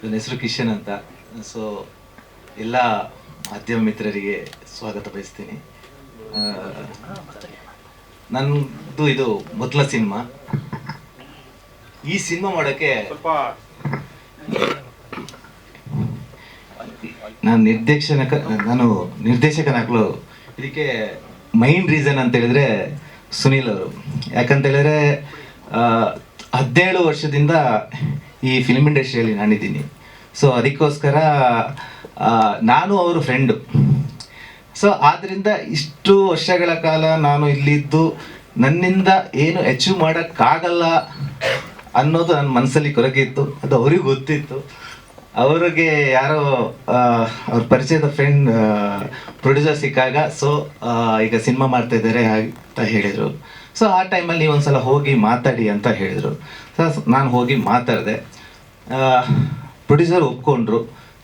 ನನ್ನ ಹೆಸರು ಕಿಶನ್ ಅಂತ. ಸೊ ಎಲ್ಲ ಮಾಧ್ಯಮ ಮಿತ್ರರಿಗೆ ಸ್ವಾಗತ ಬಯಸ್ತೀನಿ. ನನ್ನದು ನಂದು ಇದು ಮೊದಲ ಸಿನಿಮಾ. ಈ ಸಿನಿಮಾ ಮಾಡೋಕ್ಕೆ ನಾನು ನಿರ್ದೇಶನಕ ನಾನು ನಿರ್ದೇಶಕನಾಗಲು ಇದಕ್ಕೆ ಮೈನ್ ರೀಸನ್ ಅಂತ ಹೇಳಿದ್ರೆ ಸುನೀಲ್ ಅವರು. ಯಾಕಂತ ಹೇಳಿದ್ರೆ ಹದಿನೇಳು ವರ್ಷದಿಂದ ಈ ಫಿಲ್ಮ್ ಇಂಡಸ್ಟ್ರಿಯಲ್ಲಿ ನಾನಿದ್ದೀನಿ. ಸೊ ಅದಕ್ಕೋಸ್ಕರ ನಾನು ಅವರು ಫ್ರೆಂಡು ಸೊ ಆದ್ದರಿಂದ ಇಷ್ಟು ವರ್ಷಗಳ ಕಾಲ ನಾನು ಇಲ್ಲಿದ್ದು ನನ್ನಿಂದ ಏನು ಅಚೀವ್ ಮಾಡೋಕ್ಕಾಗಲ್ಲ ಅನ್ನೋದು ನನ್ನ ಮನಸ್ಸಲ್ಲಿ ಕೊರಗಿತ್ತು. ಅದು ಅವ್ರಿಗೆ ಗೊತ್ತಿತ್ತು. ಅವರಿಗೆ ಯಾರೋ ಅವ್ರ ಪರಿಚಯದ ಫ್ರೆಂಡ್ ಪ್ರೊಡ್ಯೂಸರ್ ಸಿಕ್ಕಾಗ ಸೊ ಈಗ ಸಿನಿಮಾ ಮಾಡ್ತಾ ಇದ್ದಾರೆ ಅಂತ ಹೇಳಿದರು. ಸೊ ಆ ಟೈಮಲ್ಲಿ ಒಂದು ಸಲ ಹೋಗಿ ಮಾತಾಡಿ ಅಂತ ಹೇಳಿದರು. ಸೊ ನಾನು ಹೋಗಿ ಮಾತಾಡಿದೆ. ಪ್ರೊಡ್ಯೂಸರ್ ಒಪ್ಕೊಂಡ್ರು.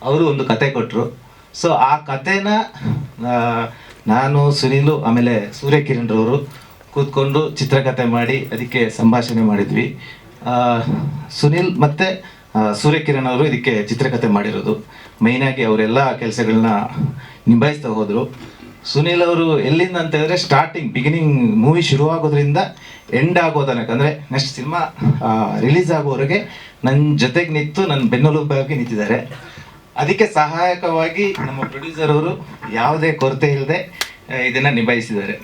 ಅವರು ಒಂದು ಕತೆ ಕೊಟ್ಟರು ಸೊ ಆ ಕತೆನ ನಾನು, ಸುನೀಲು, ಆಮೇಲೆ ಸೂರ್ಯಕಿರಣ್ ರವರು ಕೂತ್ಕೊಂಡು ಚಿತ್ರಕಥೆ ಮಾಡಿ ಅದಕ್ಕೆ ಸಂಭಾಷಣೆ ಮಾಡಿದ್ವಿ. ಸುನೀಲ್ ಮತ್ತು ಸೂರ್ಯಕಿರಣ್ ಅವರು ಇದಕ್ಕೆ ಚಿತ್ರಕಥೆ ಮಾಡಿರೋದು. ಮೈನಾಗಿ ಅವರೆಲ್ಲ ಕೆಲಸಗಳನ್ನ ನಿಭಾಯಿಸ್ತಾ ಹೋದರು. ಸುನೀಲ್ ಅವರು ಎಲ್ಲಿಂದ ಅಂತ ಹೇಳಿದ್ರೆ ಸ್ಟಾರ್ಟಿಂಗ್ ಬಿಗಿನಿಂಗ್ ಮೂವಿ ಶುರುವಾಗೋದ್ರಿಂದ ಎಂಡ್ ಆಗೋ ತನಕ. ಅಂದರೆ ನೆಕ್ಸ್ಟ್ ಸಿನಿಮಾ ರಿಲೀಸ್ ಆಗೋವರೆಗೆ ನನ್ನ ಜೊತೆಗೆ ನಿಂತು ನನ್ನ ಬೆನ್ನೆಲುಬಾಗಿ ನಿಂತಿದ್ದಾರೆ. ಅದಕ್ಕೆ ಸಹಾಯಕವಾಗಿ ನಮ್ಮ ಪ್ರೊಡ್ಯೂಸರ್ ಅವರು ಯಾವುದೇ ಕೊರತೆ ಇಲ್ಲದೆ ಇದನ್ನ ನಿಭಾಯಿಸಿದ್ದಾರೆ.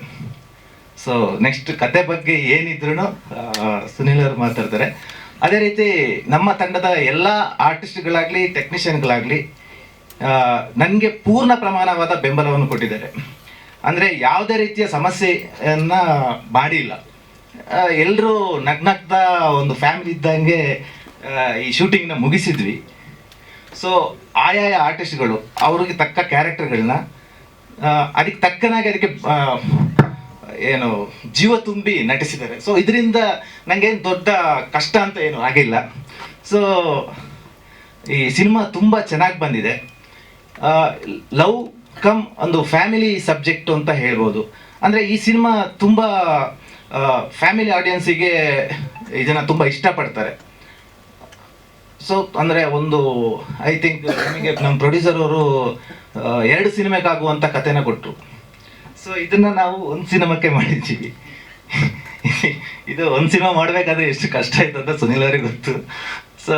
ಸೊ ನೆಕ್ಸ್ಟ್ ಕತೆ ಬಗ್ಗೆ ಏನಿದ್ರು ಸುನೀಲ್ ಅವರು ಮಾತಾಡ್ತಾರೆ. ಅದೇ ರೀತಿ ನಮ್ಮ ತಂಡದ ಎಲ್ಲ ಆರ್ಟಿಸ್ಟ್ಗಳಾಗಲಿ ಟೆಕ್ನಿಷಿಯನ್ಗಳಾಗಲಿ ನನಗೆ ಪೂರ್ಣ ಪ್ರಮಾಣವಾದ ಬೆಂಬಲವನ್ನು ಕೊಟ್ಟಿದ್ದಾರೆ. ಅಂದರೆ ಯಾವುದೇ ರೀತಿಯ ಸಮಸ್ಯೆಯನ್ನು ಮಾಡಿಲ್ಲ. ಎಲ್ಲರೂ ನಗ್ನಗ್ದ ಒಂದು ಫ್ಯಾಮಿಲಿ ಇದ್ದಂಗೆ ಈ ಶೂಟಿಂಗ್ನ ಮುಗಿಸಿದ್ವಿ. ಸೊ ಆಯಾಯ ಆರ್ಟಿಸ್ಟ್ಗಳು, ಅವ್ರಿಗೆ ತಕ್ಕ ಕ್ಯಾರೆಕ್ಟರ್ಗಳನ್ನ ಅದಕ್ಕೆ ತಕ್ಕನಾಗಿ ಅದಕ್ಕೆ ಏನು, ಜೀವ ತುಂಬಿ ನಟಿಸಿದ್ದಾರೆ. ಸೊ ಇದರಿಂದ ನನಗೇನು ದೊಡ್ಡ ಕಷ್ಟ ಅಂತ ಏನು ಆಗಿಲ್ಲ. ಸೊ ಈ ಸಿನಿಮಾ ತುಂಬ ಚೆನ್ನಾಗಿ ಬಂದಿದೆ. ಲವ್ ಕಮ್ ಒಂದು ಫ್ಯಾಮಿಲಿ ಸಬ್ಜೆಕ್ಟ್ ಅಂತ ಹೇಳ್ಬೋದು. ಅಂದರೆ ಈ ಸಿನಿಮಾ ತುಂಬ ಫ್ಯಾಮಿಲಿ ಆಡಿಯನ್ಸಿಗೆ ಇದನ್ನು ತುಂಬ ಇಷ್ಟಪಡ್ತಾರೆ. ಸೊ ಅಂದರೆ ಒಂದು ಐ ಥಿಂಕ್ ನಮಗೆ ನಮ್ಮ ಪ್ರೊಡ್ಯೂಸರ್ ಅವರು ಎರಡು ಸಿನಿಮಾಕ್ಕಾಗುವಂಥ ಕಥೆನ ಕೊಟ್ಟರು ಸೊ ಇದನ್ನು ನಾವು ಒಂದು ಸಿನಿಮಾಕ್ಕೆ ಮಾಡಿದ್ದೀವಿ. ಇದು ಒಂದು ಸಿನಿಮಾ ಮಾಡಬೇಕಾದ್ರೆ ಎಷ್ಟು ಕಷ್ಟ ಆಯ್ತು ಅಂತ ಸುನಿಲ್ ಅವರಿಗೆ ಗೊತ್ತು. ಸೊ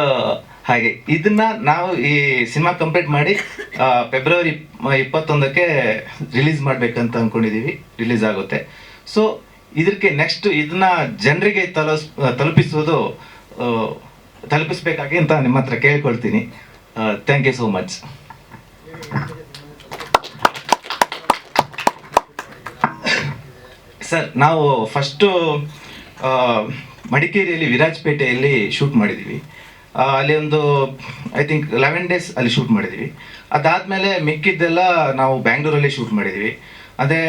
ಹಾಗೆ ಇದನ್ನ ನಾವು ಈ ಸಿನಿಮಾ ಕಂಪ್ಲೀಟ್ ಮಾಡಿ ಫೆಬ್ರವರಿ ಇಪ್ಪತ್ತೊಂದಕ್ಕೆ ರಿಲೀಸ್ ಮಾಡ್ಬೇಕಂತ ಅನ್ಕೊಂಡಿದೀವಿ. ರಿಲೀಸ್ ಆಗುತ್ತೆ. ಸೊ ಇದಕ್ಕೆ ನೆಕ್ಸ್ಟ್ ಇದನ್ನ ಜನರಿಗೆ ತಲುಸ್, ತಲುಪಿಸೋದು ತಲುಪಿಸ್ಬೇಕಾಗಿ ಅಂತ ನಿಮ್ಮ ಹತ್ರ ಕೇಳ್ಕೊಳ್ತೀನಿ. Thank you so much sir ನಾವು ಫಸ್ಟು ಮಡಿಕೇರಿಯಲ್ಲಿ ವಿರಾಜಪೇಟೆಯಲ್ಲಿ ಶೂಟ್ ಮಾಡಿದ್ದೀವಿ ಅಲ್ಲಿ ಒಂದು ಐ ಥಿಂಕ್ ಲೆವೆನ್ ಡೇಸ್ ಅಲ್ಲಿ ಶೂಟ್ ಮಾಡಿದ್ವಿ. ಅದಾದಮೇಲೆ ಮಿಕ್ಕಿದ್ದೆಲ್ಲ ನಾವು ಬ್ಯಾಂಗ್ಳೂರಲ್ಲಿ ಶೂಟ್ ಮಾಡಿದ್ವಿ. ಅದೇ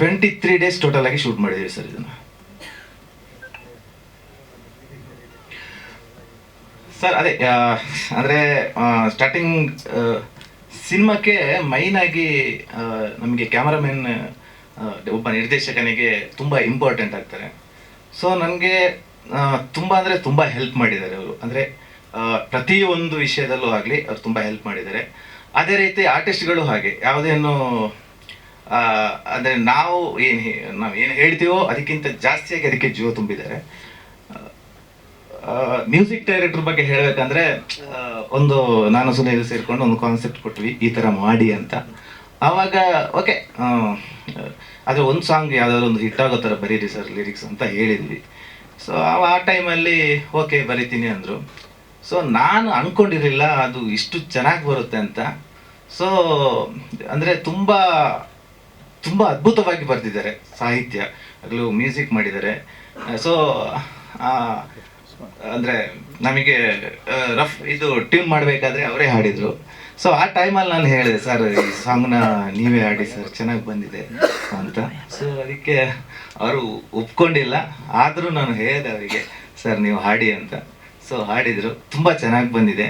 ಟ್ವೆಂಟಿ ತ್ರೀ ಡೇಸ್ ಟೋಟಲ್ ಆಗಿ ಶೂಟ್ ಮಾಡಿದ್ವಿ ಸರ್ ಇದನ್ನು. ಸರ್ ಅದೇ ಅಂದರೆ ಸ್ಟಾರ್ಟಿಂಗ್ ಸಿನಿಮಾಕ್ಕೆ ಮೈನ್ ಆಗಿ ನಮಗೆ ಕ್ಯಾಮರಾಮನ್ ಒಬ್ಬ ನಿರ್ದೇಶಕನಿಗೆ ತುಂಬ ಇಂಪಾರ್ಟೆಂಟ್ ಆಗ್ತಾರೆ. ಸೊ ನನಗೆ ತುಂಬ ಅಂದರೆ ತುಂಬ ಹೆಲ್ಪ್ ಮಾಡಿದ್ದಾರೆ ಅವರು. ಅಂದರೆ ಪ್ರತಿಯೊಂದು ವಿಷಯದಲ್ಲೂ ಆಗಲಿ ಅವ್ರು ತುಂಬ ಹೆಲ್ಪ್ ಮಾಡಿದ್ದಾರೆ. ಅದೇ ರೀತಿ ಆರ್ಟಿಸ್ಟ್ಗಳು ಹಾಗೆ ಯಾವುದೇನು ಅಂದರೆ ನಾವು ಏನು ನಾವು ಏನು ಹೇಳ್ತೀವೋ ಅದಕ್ಕಿಂತ ಜಾಸ್ತಿಯಾಗಿ ಅದಕ್ಕೆ ಜೀವ ತುಂಬಿದ್ದಾರೆ. ಮ್ಯೂಸಿಕ್ ಡೈರೆಕ್ಟರ್ ಬಗ್ಗೆ ಹೇಳಬೇಕಂದ್ರೆ ಒಂದು, ನಾನು ಸುನೀಲ್ ಸೇರಿಕೊಂಡು ಒಂದು ಕಾನ್ಸೆಪ್ಟ್ ಕೊಟ್ವಿ, ಈ ಥರ ಮಾಡಿ ಅಂತ. ಆವಾಗ ಓಕೆ ಆದರೆ ಒಂದು ಸಾಂಗ್ ಯಾವುದಾದ್ರು ಒಂದು ಹಿಟ್ ಆಗೋ ಥರ ಬರೀರಿ ಸರ್ ಲಿರಿಕ್ಸ್ ಅಂತ ಹೇಳಿದ್ವಿ. ಸೊ ಆ ಟೈಮಲ್ಲಿ ಓಕೆ ಬರಿತೀನಿ ಅಂದರು. ಸೊ ನಾನು ಅಂದ್ಕೊಂಡಿರಲಿಲ್ಲ ಅದು ಇಷ್ಟು ಚೆನ್ನಾಗಿ ಬರುತ್ತೆ ಅಂತ. ಸೊ ಅಂದರೆ ತುಂಬ ತುಂಬ ಅದ್ಭುತವಾಗಿ ಬರೆದಿದ್ದಾರೆ ಸಾಹಿತ್ಯ. ಅಲ್ಲೂ ಮ್ಯೂಸಿಕ್ ಮಾಡಿದ್ದಾರೆ. ಸೊ ಅಂದರೆ ನಮಗೆ ರಫ್ ಇದು ಟ್ಯೂನ್ ಮಾಡಬೇಕಾದ್ರೆ ಅವರೇ ಹಾಡಿದರು. ಸೊ ಆ ಟೈಮಲ್ಲಿ ನಾನು ಹೇಳಿದೆ, ಸರ್, ಈ ಸಾಂಗ್ನ ನೀವೇ ಹಾಡಿ, ಸರ್, ಚೆನ್ನಾಗಿ ಬಂದಿದೆ ಅಂತ. ಸೊ ಅದಕ್ಕೆ ಅವರು ಒಪ್ಕೊಂಡಿಲ್ಲ, ಆದರೂ ನಾನು ಹೇಳಿದೆ ಅವರಿಗೆ, ಸರ್, ನೀವು ಹಾಡಿ ಅಂತ. ಸೊ ಹಾಡಿದರು. ತುಂಬ ಚೆನ್ನಾಗಿ ಬಂದಿದೆ.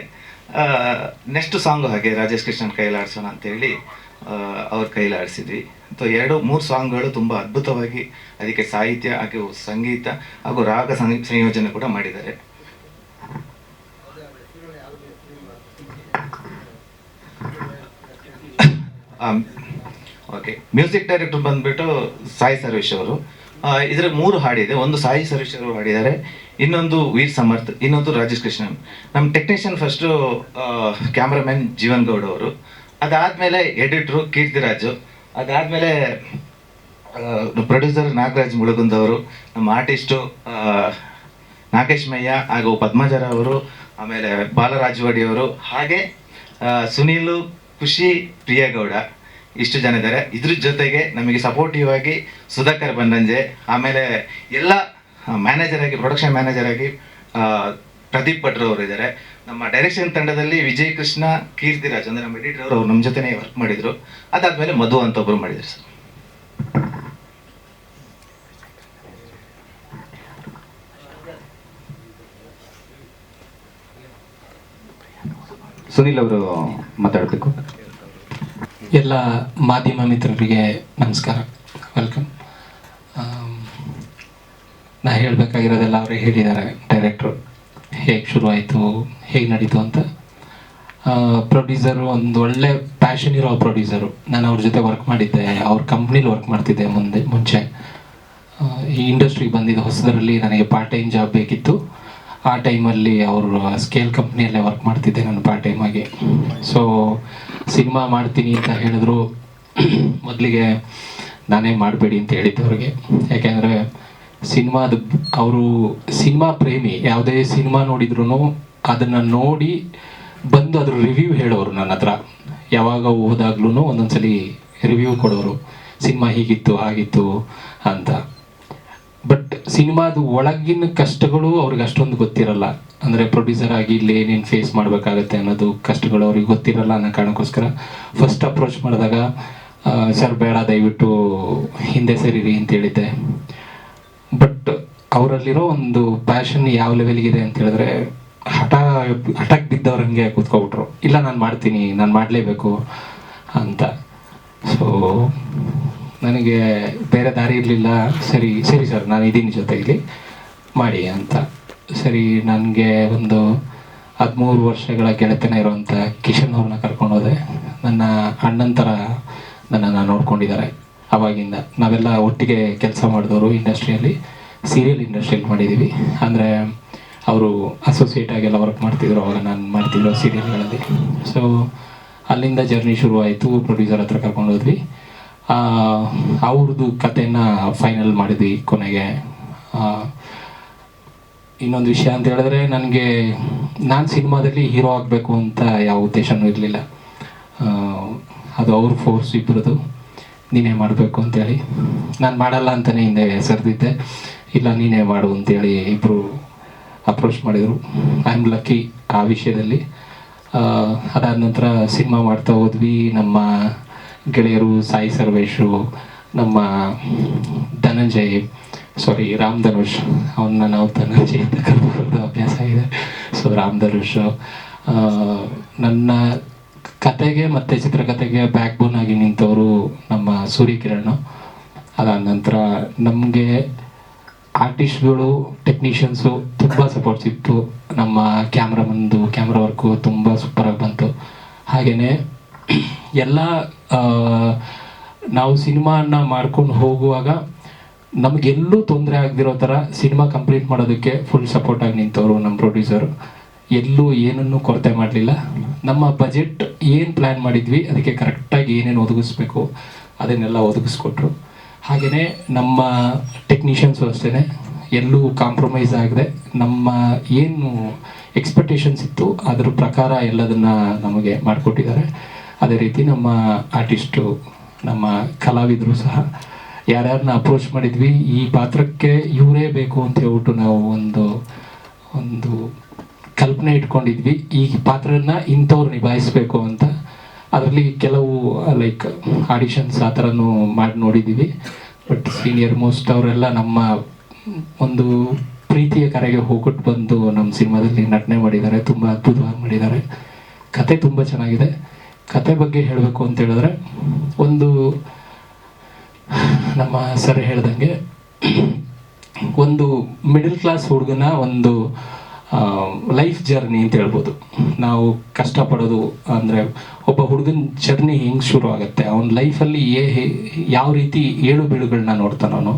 ನೆಕ್ಸ್ಟ್ ಸಾಂಗು ಹಾಗೆ ರಾಜೇಶ್ ಕೃಷ್ಣನ್ ಕೈಲಿ ಆಡಿಸೋಣ ಅಂತೇಳಿ ಅವ್ರ ಕೈಲಾಡಿಸಿದ್ವಿ ಸೊ ಎರಡು, ಮೂರು ಸಾಂಗ್ಗಳು ತುಂಬ ಅದ್ಭುತವಾಗಿ ಅದಕ್ಕೆ ಸಾಹಿತ್ಯ, ಹಾಗೆ ಸಂಗೀತ, ಹಾಗೂ ರಾಗ ಸಂಯೋಜನೆ ಕೂಡ ಮಾಡಿದ್ದಾರೆ. ಓಕೆ ಮ್ಯೂಸಿಕ್ ಡೈರೆಕ್ಟರ್ ಬಂದ್ಬಿಟ್ಟು ಸಾಯಿ ಸರ್ವೇಶ್ ಅವರು. ಇದರ ಮೂರು ಹಾಡಿದೆ. ಒಂದು ಸಾಯಿ ಸರ್ವೇಶ್ವರ ಅವರು ಹಾಡಿದ್ದಾರೆ, ಇನ್ನೊಂದು ವೀರ್ ಸಮರ್ಥ್, ಇನ್ನೊಂದು ರಾಜೇಶ್ ಕೃಷ್ಣನ್. ನಮ್ಮ technician first cameraman Jeevan Goud ಅವರು. ಅದಾದಮೇಲೆ ಎಡಿಟ್ರು ಕೀರ್ತಿರಾಜು. ಅದಾದಮೇಲೆ ಪ್ರೊಡ್ಯೂಸರ್ ನಾಗರಾಜ್ ಮುಳುಗುಂದ್ ಅವರು, ನಮ್ಮ ಆರ್ಟಿಸ್ಟು ನಾಗೇಶ್ ಮಯ್ಯ ಹಾಗೂ ಪದ್ಮಜರ ಅವರು, ಆಮೇಲೆ ಬಾಲರಾಜವಾಡಿ ಅವರು, ಹಾಗೆ ಸುನೀಲು, ಖುಷಿ, ಪ್ರಿಯಗೌಡ. ಇಷ್ಟು ಜನ ಇದ್ದಾರೆ. ಇದ್ರ ಜೊತೆಗೆ ನಮಗೆ ಸಪೋರ್ಟಿವ್ ಆಗಿ ಸುಧಾಕರ್ ಬನ್ನಂಜೆ ಆಮೇಲೆ ಎಲ್ಲ ಮ್ಯಾನೇಜರ್ ಆಗಿ ಪ್ರೊಡಕ್ಷನ್ ಮ್ಯಾನೇಜರ್ ಆಗಿ ಪ್ರದೀಪ್ ಭಟ್ರು ಅವರು ಇದ್ದಾರೆ. ನಮ್ಮ ಡೈರೆಕ್ಷನ್ ತಂಡದಲ್ಲಿ ವಿಜಯ್ ಕೃಷ್ಣ ಕೀರ್ತಿರಾಜ್ ಅಂದ್ರೆ ನಮ್ಮ ಎಡಿಟರ್ ಅವರು ನಮ್ಮ ಜೊತೆನೇ ವರ್ಕ್ ಮಾಡಿದ್ರು. ಅದಾದ್ಮೇಲೆ ಮಧು ಅಂತ ಒಬ್ಬರು ಮಾಡಿದ್ರು ಸರ್. ಸುನಿಲ್ ಅವರು ಮಾತಾಡಬೇಕು. ಎಲ್ಲ ಮಾಧ್ಯಮ ಮಿತ್ರರಿಗೆ ನಮಸ್ಕಾರ. ವೆಲ್ಕಮ್ ನಾ ಹೇಳಬೇಕಾಗಿರೋದೆಲ್ಲ ಅವರೇ ಹೇಳಿದ್ದಾರೆ ಡೈರೆಕ್ಟ್ರು ಹೇಗೆ ಶುರುವಾಯಿತು, ಹೇಗೆ ನಡೀತು ಅಂತ. ಪ್ರೊಡ್ಯೂಸರು ಒಂದು ಒಳ್ಳೆ ಪ್ಯಾಷನ್ ಇರೋ ಪ್ರೊಡ್ಯೂಸರು ನಾನು ಅವ್ರ ಜೊತೆ ವರ್ಕ್ ಮಾಡಿದ್ದೆ, ಅವ್ರ ಕಂಪ್ನೀಲಿ ವರ್ಕ್ ಮಾಡ್ತಿದ್ದೆ ಮುಂದೆ, ಮುಂಚೆ. ಈ ಇಂಡಸ್ಟ್ರಿಗೆ ಬಂದಿದ್ದ ಹೊಸದರಲ್ಲಿ ನನಗೆ ಪಾರ್ಟ್ ಟೈಮ್ ಜಾಬ್ ಬೇಕಿತ್ತು. ಆ ಟೈಮಲ್ಲಿ ಅವರು ಸ್ಕೇಲ್ ಕಂಪ್ನಿಯಲ್ಲೇ ವರ್ಕ್ ಮಾಡ್ತಿದ್ದೆ ನಾನು ಪಾರ್ಟ್ ಟೈಮ್ ಸೊ ಸಿನಿಮಾ ಮಾಡ್ತೀನಿ ಅಂತ ಹೇಳಿದ್ರು. ಮೊದಲಿಗೆ ನಾನೇ ಮಾಡಬೇಡಿ ಅಂತ ಹೇಳಿದ್ದೆ ಅವ್ರಿಗೆ. ಯಾಕೆಂದರೆ ಸಿನಿಮಾದ ಅವರು ಸಿನಿಮಾ ಪ್ರೇಮಿ, ಯಾವುದೇ ಸಿನಿಮಾ ನೋಡಿದ್ರು ಅದನ್ನು ನೋಡಿ ಬಂದು ಅದ್ರ ರಿವ್ಯೂ ಹೇಳೋರು ನನ್ನ ಹತ್ರ. ಯಾವಾಗ ಹೋದಾಗ್ಲೂ ಒಂದೊಂದ್ಸಲಿ ರಿವ್ಯೂ ಕೊಡೋರು. ಸಿನಿಮಾ ಹೀಗಿತ್ತು, ಹಾಗಿತ್ತು ಅಂತ. ಸಿನಿಮಾದ ಒಳಗಿನ ಕಷ್ಟಗಳು ಅವ್ರಿಗೆ ಅಷ್ಟೊಂದು ಗೊತ್ತಿರಲ್ಲ. ಅಂದರೆ ಪ್ರೊಡ್ಯೂಸರ್ ಆಗಿ ಇಲ್ಲಿ ಏನೇನು ಫೇಸ್ ಮಾಡಬೇಕಾಗತ್ತೆ ಅನ್ನೋದು ಕಷ್ಟಗಳು ಅವ್ರಿಗೆ ಗೊತ್ತಿರಲ್ಲ ಅನ್ನೋ ಕಾರಣಕ್ಕೋಸ್ಕರ ಫಸ್ಟ್ ಅಪ್ರೋಚ್ ಮಾಡಿದಾಗ ಸರ್, ಬೇಡ, ದಯವಿಟ್ಟು ಹಿಂದೆ ಸರಿರಿ ಅಂತ ಹೇಳಿದ್ದೆ. ಬಟ್ ಅವರಲ್ಲಿರೋ ಒಂದು ಪ್ಯಾಷನ್ ಯಾವ ಲೆವೆಲ್ಗಿದೆ ಅಂತ ಹೇಳಿದ್ರೆ, ಹಠ ಹಠಕ್ಕೆ ಬಿದ್ದವ್ರು ಹಂಗೆ ಕೂತ್ಕೊಬಿಟ್ರು. ಇಲ್ಲ, ನಾನು ಮಾಡ್ತೀನಿ, ನಾನು ಮಾಡಲೇಬೇಕು ಅಂತ. ಸೊ ನನಗೆ ಬೇರೆ ದಾರಿ ಇರಲಿಲ್ಲ. ಸರಿ ಸರಿ ಸರ್ ನಾನು ಇದ್ದೀನಿ ಜೊತೆಯಲ್ಲಿ. ಮಾಡಿ ಅಂತ. ಸರಿ, ನನಗೆ ಒಂದು ಹದಿಮೂರು ವರ್ಷಗಳ ಗೆಳೆತನ ಇರುವಂಥ ಕಿಶನ್ ಅವ್ರನ್ನ ಕರ್ಕೊಂಡು ಹೋದೆ. ನನ್ನ ಅಣ್ಣನ ಥರ ನನ್ನನ್ನು ನೋಡ್ಕೊಂಡಿದ್ದಾರೆ. ಅವಾಗಿಂದ ನಾವೆಲ್ಲ ಒಟ್ಟಿಗೆ ಕೆಲಸ ಮಾಡಿದವರು ಇಂಡಸ್ಟ್ರಿಯಲ್ಲಿ ಸೀರಿಯಲ್ ಇಂಡಸ್ಟ್ರಿಯಲ್ಲಿ ಮಾಡಿದ್ದೀವಿ ಅಂದರೆ ಅವರು ಅಸೋಸಿಯೇಟ್ ಆಗೆಲ್ಲ ವರ್ಕ್ ಮಾಡ್ತಿದ್ರು, ಅವಾಗ ನಾನು ಮಾಡ್ತಿದ್ರು ಸೀರಿಯಲ್ಗಳಲ್ಲಿ ಸೊ ಅಲ್ಲಿಂದ ಜರ್ನಿ ಶುರುವಾಯಿತು. ಪ್ರೊಡ್ಯೂಸರ್ ಹತ್ರ ಕರ್ಕೊಂಡು ಹೋದ್ವಿ. ಅವ್ರದ್ದು ಕಥೆನ ಫೈನಲ್ ಮಾಡಿದ್ವಿ ಕೊನೆಗೆ. ಇನ್ನೊಂದು ವಿಷಯ ಅಂತ ಹೇಳಿದ್ರೆ ನನಗೆ, ನಾನು ಸಿನಿಮಾದಲ್ಲಿ ಹೀರೋ ಆಗಬೇಕು ಅಂತ ಯಾವ ಉದ್ದೇಶನೂ ಇರಲಿಲ್ಲ. ಅದು ಅವ್ರ ಫೋರ್ಸ್ ಇಬ್ಬರದು ನೀನೇ ಮಾಡಬೇಕು ಅಂತೇಳಿ. ನಾನು ಮಾಡಲ್ಲ ಅಂತಲೇ ಹಿಂದೆ ಸರಿದಿದ್ದೆ. ಇಲ್ಲ, ನೀನೇ ಮಾಡು ಅಂತೇಳಿ ಇಬ್ಬರು ಅಪ್ರೋಚ್ ಮಾಡಿದರು. ಐ ಆಮ್ ಲಕ್ಕಿ ಆ ವಿಷಯದಲ್ಲಿ. ಅದಾದ ನಂತರ ಸಿನಿಮಾ ಮಾಡ್ತಾ ಹೋದ್ವಿ ನಮ್ಮ ಗೆಳೆಯರು, ಸಾಯಿ ಸರ್ವೇಶು ನಮ್ಮ ಧನಂಜಯ್ ಸಾರಿ ರಾಮ್ ಧನುಷ್ ಅವನ್ನ ನಾವು ಧನಂಜಯ್ ಅಂತ ಕರ್ಕೊಂಡು ಅಭ್ಯಾಸ ಇದೆ. ಸೊ ರಾಮ್ ಧನುಷ್ ನನ್ನ ಕತೆಗೆ ಮತ್ತು ಚಿತ್ರಕಥೆಗೆ ಬ್ಯಾಕ್ ಬೋನ್ ಆಗಿ ನಿಂತವರು ನಮ್ಮ ಸೂರ್ಯಕಿರಣ್. ಅದಾದ ನಂತರ ನಮಗೆ ಆರ್ಟಿಸ್ಟ್ಗಳು ಟೆಕ್ನಿಷಿಯನ್ಸು ತುಂಬ ಸಪೋರ್ಟ್ ಸಿಕ್ತು. ನಮ್ಮ ಕ್ಯಾಮ್ರಾಮನ್ದು ಕ್ಯಾಮ್ರಾ ವರ್ಕು ತುಂಬ ಸೂಪರಾಗಿ ಬಂತು. ಹಾಗೆಯೇ ಎಲ್ಲ ನಾವು ಸಿನಿಮಾನ ಮಾಡ್ಕೊಂಡು ಹೋಗುವಾಗ ನಮಗೆಲ್ಲೂ ತೊಂದರೆ ಆಗದಿರೋ ಥರ ಸಿನಿಮಾ ಕಂಪ್ಲೀಟ್ ಮಾಡೋದಕ್ಕೆ ಫುಲ್ ಸಪೋರ್ಟಾಗಿ ನಿಂತವರು ನಮ್ಮ ಪ್ರೊಡ್ಯೂಸರು ಎಲ್ಲೂ ಏನನ್ನೂ ಕೊರತೆ ಮಾಡಲಿಲ್ಲ. ನಮ್ಮ ಬಜೆಟ್ ಏನು ಪ್ಲ್ಯಾನ್ ಮಾಡಿದ್ವಿ, ಅದಕ್ಕೆ ಕರೆಕ್ಟಾಗಿ ಏನೇನು ಒದಗಿಸ್ಬೇಕು, ಅದನ್ನೆಲ್ಲ ಒದಗಿಸ್ಕೊಟ್ರು. ಹಾಗೆಯೇ ನಮ್ಮ ಟೆಕ್ನಿಷಿಯನ್ಸು ಅಷ್ಟೇ ಎಲ್ಲೂ ಕಾಂಪ್ರಮೈಸ್ ಆಗದೆ ನಮ್ಮ ಏನು ಎಕ್ಸ್ಪೆಕ್ಟೇಷನ್ಸ್ ಇತ್ತು, ಅದ್ರ ಪ್ರಕಾರ ಎಲ್ಲದನ್ನ ನಮಗೆ ಮಾಡಿಕೊಟ್ಟಿದ್ದಾರೆ. ಅದೇ ರೀತಿ ನಮ್ಮ ಆರ್ಟಿಸ್ಟು ನಮ್ಮ ಕಲಾವಿದರು ಸಹ ಯಾರ್ಯಾರನ್ನ ಅಪ್ರೋಚ್ ಮಾಡಿದ್ವಿ, ಈ ಪಾತ್ರಕ್ಕೆ ಇವರೇ ಬೇಕು ಅಂತ ಹೇಳ್ಬಿಟ್ಟು ನಾವು ಒಂದು ಒಂದು ಕಲ್ಪನೆ ಇಟ್ಕೊಂಡಿದ್ವಿ. ಈ ಪಾತ್ರನ ಇಂಥವ್ರು ನಿಭಾಯಿಸ್ಬೇಕು ಅಂತ. ಅದರಲ್ಲಿ ಕೆಲವು ಲೈಕ್ ಆಡಿಷನ್ಸ್ ಆ ಥರನೂ ಮಾಡಿ ನೋಡಿದ್ದೀವಿ. ಬಟ್ ಸೀನಿಯರ್ ಮೋಸ್ಟ್ ಅವರೆಲ್ಲ ನಮ್ಮ ಒಂದು ಪ್ರೀತಿಯ ಕರೆಗೆ ಹೋಗ್ಬಿಟ್ಟು ಬಂದು ನಮ್ಮ ಸಿನಿಮಾದಲ್ಲಿ ನಟನೆ ಮಾಡಿದ್ದಾರೆ, ತುಂಬ ಅದ್ಭುತವಾಗಿ ಮಾಡಿದ್ದಾರೆ. ಕತೆ ತುಂಬ ಚೆನ್ನಾಗಿದೆ. ಕತೆ ಬಗ್ಗೆ ಹೇಳಬೇಕು ಅಂತ ಹೇಳಿದ್ರೆ, ಒಂದು ನಮ್ಮ ಸರ್ ಹೇಳ್ದಂಗೆ, ಒಂದು ಮಿಡಲ್ ಕ್ಲಾಸ್ ಹುಡುಗನ ಒಂದು ಲೈಫ್ ಜರ್ನಿ ಅಂತ ಹೇಳ್ಬೋದು. ನಾವು ಕಷ್ಟಪಡೋದು ಅಂದರೆ ಒಬ್ಬ ಹುಡುಗನ ಜರ್ನಿ ಹೆಂಗೆ ಶುರು ಆಗುತ್ತೆ, ಅವನ ಲೈಫಲ್ಲಿ ಏ ಯಾವ ರೀತಿ ಏಳು ಬೀಳುಗಳನ್ನ ನೋಡ್ತಾನವನು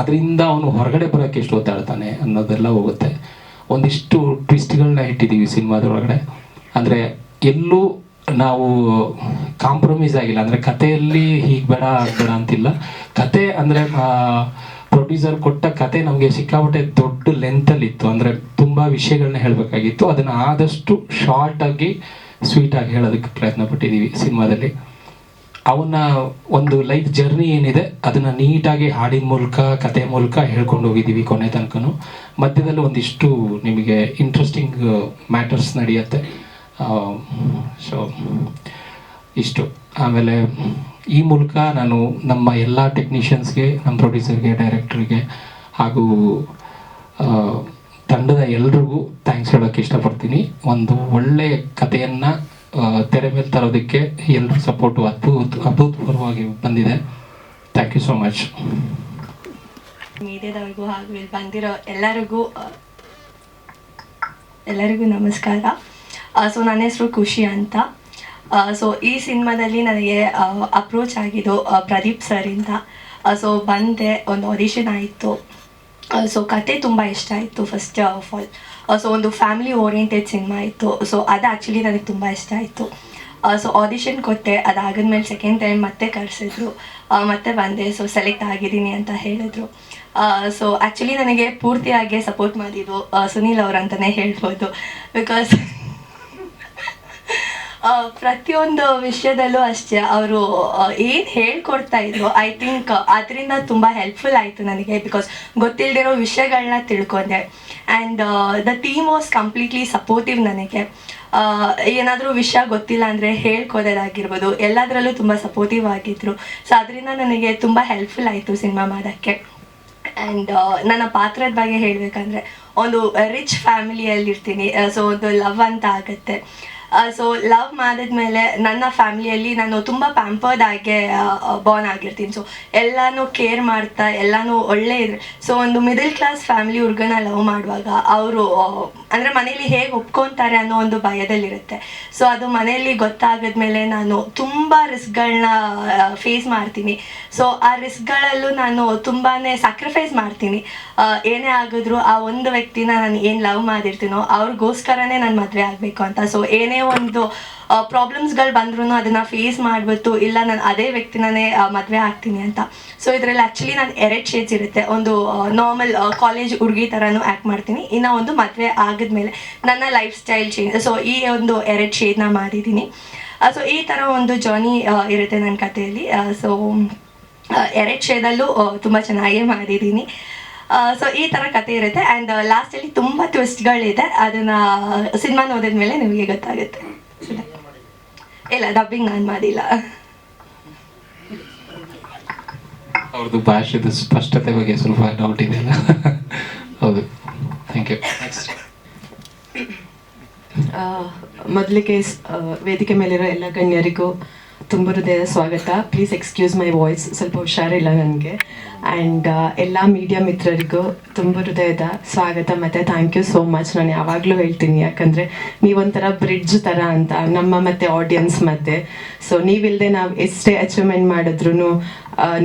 ಅದರಿಂದ ಅವನು ಹೊರಗಡೆ ಬರೋಕ್ಕೆ ಎಷ್ಟು ಓದಾಡ್ತಾನೆ ಅನ್ನೋದೆಲ್ಲ ಹೋಗುತ್ತೆ. ಒಂದಿಷ್ಟು ಟ್ವಿಸ್ಟ್ಗಳನ್ನ ಇಟ್ಟಿದ್ದೀವಿ ಸಿನಿಮಾದೊಳಗಡೆ. ಅಂದರೆ ಎಲ್ಲೂ ನಾವು ಕಾಂಪ್ರಮೈಸ್ ಆಗಿಲ್ಲ. ಅಂದರೆ ಕಥೆಯಲ್ಲಿ ಹೀಗೆ ಬೇಡ ಬೇಡ ಅಂತಿಲ್ಲ. ಕತೆ ಅಂದರೆ ಪ್ರೊಡ್ಯೂಸರ್ ಕೊಟ್ಟ ಕತೆ ನಮಗೆ ಸಿಕ್ಕಾಪಟ್ಟೆ ದೊಡ್ಡ ಲೆಂತಲ್ಲಿತ್ತು ಅಂದರೆ ತುಂಬ ವಿಷಯಗಳನ್ನ ಹೇಳಬೇಕಾಗಿತ್ತು. ಅದನ್ನು ಆದಷ್ಟು ಶಾರ್ಟಾಗಿ ಸ್ವೀಟಾಗಿ ಹೇಳೋದಕ್ಕೆ ಪ್ರಯತ್ನ ಪಟ್ಟಿದ್ದೀವಿ ಸಿನಿಮಾದಲ್ಲಿ. ಅವನ್ನ ಒಂದು ಲೈಫ್ ಜರ್ನಿ ಏನಿದೆ, ಅದನ್ನ ನೀಟಾಗಿ ಹಾಡಿನ ಮೂಲಕ ಕತೆ ಮೂಲಕ ಹೇಳ್ಕೊಂಡು ಹೋಗಿದ್ದೀವಿ ಕೊನೆ ತನಕನು. ಮಧ್ಯದಲ್ಲಿ ಒಂದಿಷ್ಟು ನಿಮಗೆ ಇಂಟ್ರೆಸ್ಟಿಂಗ್ ಮ್ಯಾಟರ್ಸ್ ನಡೆಯುತ್ತೆ. ಸೊ ಇಷ್ಟು. ಆಮೇಲೆ ಈ ಮೂಲಕ ನಾನು ನಮ್ಮ ಎಲ್ಲ ಟೆಕ್ನಿಷಿಯನ್ಸ್ಗೆ ನಮ್ಮ ಪ್ರೊಡ್ಯೂಸರ್ಗೆ ಡೈರೆಕ್ಟ್ರಿಗೆ ಹಾಗೂ ತಂಡದ ಎಲ್ರಿಗೂ ಥ್ಯಾಂಕ್ಸ್ ಹೇಳೋಕ್ಕೆ ಇಷ್ಟಪಡ್ತೀನಿ. ಒಂದು ಒಳ್ಳೆಯ ಕಥೆಯನ್ನು ತೆರೆ ಮೇಲೆ ತರೋದಕ್ಕೆ ಎಲ್ಲರ ಸಪೋರ್ಟು ಅದ್ಭುತ ಅಭೂತಪೂರ್ವವಾಗಿ ಬಂದಿದೆ. ಥ್ಯಾಂಕ್ ಯು ಸೋ ಮಚ್ ಮೀಡಿಯಾದವ್ರಿಗೂ ಹಾಗೂ ಇಲ್ಲಿ ಬಂದಿರೋ ಎಲ್ಲರಿಗೂ ಎಲ್ಲರಿಗೂ ನಮಸ್ಕಾರ. ಸೊ ನನ್ನ ಹೆಸರು ಖುಷಿ ಅಂತ. ಸೊ ಈ ಸಿನಿಮಾದಲ್ಲಿ ನನಗೆ ಅಪ್ರೋಚ್ ಆಗಿದ್ದು ಪ್ರದೀಪ್ ಪ್ರದೀಪ್ ಸರಿಂದ ಸೊ ಬಂದೆ, ಒಂದು ಆಡಿಷನ್ ಆಯಿತು. ಸೊ ಕತೆ ತುಂಬ ಇಷ್ಟ ಆಯಿತು ಫಸ್ಟ್ ಆಫ್ ಆಲ್ ಸೊ ಒಂದು ಫ್ಯಾಮಿಲಿ ಓರಿಯೆಂಟೆಡ್ ಸಿನಿಮಾ ಇತ್ತು. ಸೊ ಅದು ಆ್ಯಕ್ಚುಲಿ ನನಗೆ ತುಂಬ ಇಷ್ಟ ಆಯಿತು. ಸೊ ಆಡಿಷನ್ ಕೊಟ್ಟೆ, ಅದಾಗದ್ಮೇಲೆ ಸೆಕೆಂಡ್ ಟೈಮ್ ಮತ್ತೆ ಕರೆಸಿದ್ರು. ಮತ್ತೆ ಬಂದೆ ಸೊ ಸೆಲೆಕ್ಟ್ ಆಗಿದ್ದೀನಿ ಅಂತ ಹೇಳಿದ್ರು. ಸೊ ಆ್ಯಕ್ಚುಲಿ ನನಗೆ ಪೂರ್ತಿಯಾಗಿ ಸಪೋರ್ಟ್ ಮಾಡಿದ್ದು ಸುನೀಲ್ ಅವ್ರು ಅಂತಲೇ ಹೇಳ್ಬೋದು. ಬಿಕಾಸ್ ಪ್ರತಿಯೊಂದು ವಿಷಯದಲ್ಲೂ ಅಷ್ಟೇ, ಅವರು ಏನು ಹೇಳ್ಕೊಡ್ತಾ ಇದ್ರು ಐ ಥಿಂಕ್ ಅದರಿಂದ ತುಂಬ ಹೆಲ್ಪ್ಫುಲ್ ಆಯಿತು ನನಗೆ ಬಿಕಾಸ್ ಗೊತ್ತಿಲ್ಲದಿರೋ ವಿಷಯಗಳನ್ನ ತಿಳ್ಕೊಂಡೆ. And the team was completely supportive ನನಗೆ. ಏನಾದರೂ ವಿಷಯ ಗೊತ್ತಿಲ್ಲ ಅಂದರೆ ಹೇಳ್ಕೊದಾಗಿರ್ಬೋದು ಎಲ್ಲದರಲ್ಲೂ ತುಂಬ ಸಪೋರ್ಟಿವ್ ಆಗಿದ್ರು. ಸೊ ಅದರಿಂದ ನನಗೆ ತುಂಬ ಹೆಲ್ಪ್ಫುಲ್ ಆಯಿತು ಸಿನಿಮಾ ಮಾಡೋಕ್ಕೆ. ಆ್ಯಂಡ್ ನನ್ನ ಪಾತ್ರದ ಬಗ್ಗೆ ಹೇಳಬೇಕಂದ್ರೆ, ಒಂದು ರಿಚ್ ಫ್ಯಾಮಿಲಿಯಲ್ಲಿರ್ತೀನಿ ಸೊ ಒಂದು ಲವ್ ಅಂತ ಆಗುತ್ತೆ. ಸೊ ಲವ್ ಮಾಡಿದ್ಮೇಲೆ ನನ್ನ ಫ್ಯಾಮಿಲಿಯಲ್ಲಿ ನಾನು ತುಂಬ ಪ್ಯಾಂಪರ್ಡ್ ಆಗಿ ಬಾರ್ನ್ ಆಗಿರ್ತೀನಿ. ಸೊ ಎಲ್ಲಾನು ಕೇರ್ ಮಾಡ್ತಾ, ಎಲ್ಲಾನು ಒಳ್ಳೆ ಇದ್ರೆ ಸೊ ಒಂದು ಮಿಡಲ್ ಕ್ಲಾಸ್ ಫ್ಯಾಮಿಲಿ ಹುಡುಗನ ಲವ್ ಮಾಡುವಾಗ ಅವರು ಅಂದರೆ ಮನೇಲಿ ಹೇಗೆ ಒಪ್ಕೊತಾರೆ ಅನ್ನೋ ಒಂದು ಭಯದಲ್ಲಿರುತ್ತೆ. ಸೊ ಅದು ಮನೆಯಲ್ಲಿ ಗೊತ್ತಾಗದ್ಮೇಲೆ ನಾನು ತುಂಬ ರಿಸ್ಕ್ಗಳನ್ನ ಫೇಸ್ ಮಾಡ್ತೀನಿ. ಸೊ ಆ ರಿಸ್ಕ್ಗಳಲ್ಲೂ ನಾನು ತುಂಬಾ ಸ್ಯಾಕ್ರಿಫೈಸ್ ಮಾಡ್ತೀನಿ. ಏನೇ ಆಗಿದ್ರು ಆ ಒಂದು ವ್ಯಕ್ತಿನ ನಾನು ಏನು ಲವ್ ಮಾಡಿರ್ತೀನೋ ಅವ್ರಿಗೋಸ್ಕರನೇ ನಾನು ಮದುವೆ ಆಗಬೇಕು ಅಂತ. ಸೊ ಏನೇ ಒಂದು ಪ್ರಾಬ್ಲಮ್ಸ್ಗಳು ಬಂದ್ರೂ ಅದನ್ನು ಫೇಸ್ ಮಾಡ್ಬಿಟ್ಟು, ಇಲ್ಲ ನಾನು ಅದೇ ವ್ಯಕ್ತಿನೇ ಮದುವೆ ಆಗ್ತೀನಿ ಅಂತ. ಸೊ ಇದರಲ್ಲಿ ಆ್ಯಕ್ಚುಲಿ ನಾನು ಎರಡು ಶೇಡ್ಸ್ ಇರುತ್ತೆ. ಒಂದು ನಾರ್ಮಲ್ ಕಾಲೇಜ್ ಹುಡುಗಿ ಥರನೂ ಆ್ಯಕ್ಟ್ ಮಾಡ್ತೀನಿ. ಇನ್ನು ಒಂದು ಮದುವೆ ಆಗಿದ್ಮೇಲೆ ನನ್ನ ಲೈಫ್ ಸ್ಟೈಲ್ ಚೇಂಜ್ ಸೊ ಈ ಒಂದು ಎರಡು ಶೇಡ್ನ ಮಾಡಿದ್ದೀನಿ. ಸೊ ಈ ಥರ ಒಂದು ಜರ್ನಿ ಇರುತ್ತೆ ನನ್ನ ಕಥೆಯಲ್ಲಿ. ಸೊ ಎರಡು ಶೇಡಲ್ಲೂ ತುಂಬ ಚೆನ್ನಾಗೇ ಮಾಡಿದ್ದೀನಿ. ಸೊ ಈ ಥರ ಕತೆ ಇರುತ್ತೆ. ಆ್ಯಂಡ್ ಲಾಸ್ಟಲ್ಲಿ ತುಂಬ ಟ್ವಿಸ್ಟ್ಗಳಿದೆ ಅದನ್ನು ಸಿನಿಮಾ ನೋಡಿದ್ಮೇಲೆ ನಿಮಗೆ ಗೊತ್ತಾಗುತ್ತೆ. ಇಲ್ಲ ಡಬ್ಬಿಂಗ್ ನಾನು ಮಾಡಿಲ್ಲ. ಅವ್ರದ್ದು ಭಾಷೆದ ಸ್ಪಷ್ಟತೆ ಬಗ್ಗೆ ಸ್ವಲ್ಪ ಡೌಟ್ ಇದೆಯಲ್ಲ. ಹೌದು. ಥ್ಯಾಂಕ್ ಯು ನೆಕ್ಸ್ಟ್ ಮೊದಲಿಗೆ ವೇದಿಕೆ ಮೇಲಿರೋ ಎಲ್ಲ ಗಣ್ಯರಿಗೂ ತುಂಬ ಹೃದಯದ ಸ್ವಾಗತ. ಪ್ಲೀಸ್ ಎಕ್ಸ್ಕ್ಯೂಸ್ ಮೈ ವಾಯ್ಸ್ ಸ್ವಲ್ಪ ಹುಷಾರಿಲ್ಲ ನನಗೆ. ಆ್ಯಂಡ್ ಎಲ್ಲ ಮೀಡಿಯಾ ಮಿತ್ರರಿಗೂ ತುಂಬ ಹೃದಯದ ಸ್ವಾಗತ ಮತ್ತು ಥ್ಯಾಂಕ್ ಯು ಸೋ ಮಚ್ ನಾನು ಯಾವಾಗಲೂ ಹೇಳ್ತೀನಿ, ಯಾಕಂದರೆ ನೀವೊಂಥರ ಬ್ರಿಡ್ಜ್ ಥರ ಅಂತ ನಮ್ಮ ಮತ್ತು ಆಡಿಯನ್ಸ್ ಮಧ್ಯೆ. ಸೊ ನೀವಿಲ್ಲದೆ ನಾವು ಎಷ್ಟೇ ಅಚೀವ್ಮೆಂಟ್ ಮಾಡಿದ್ರು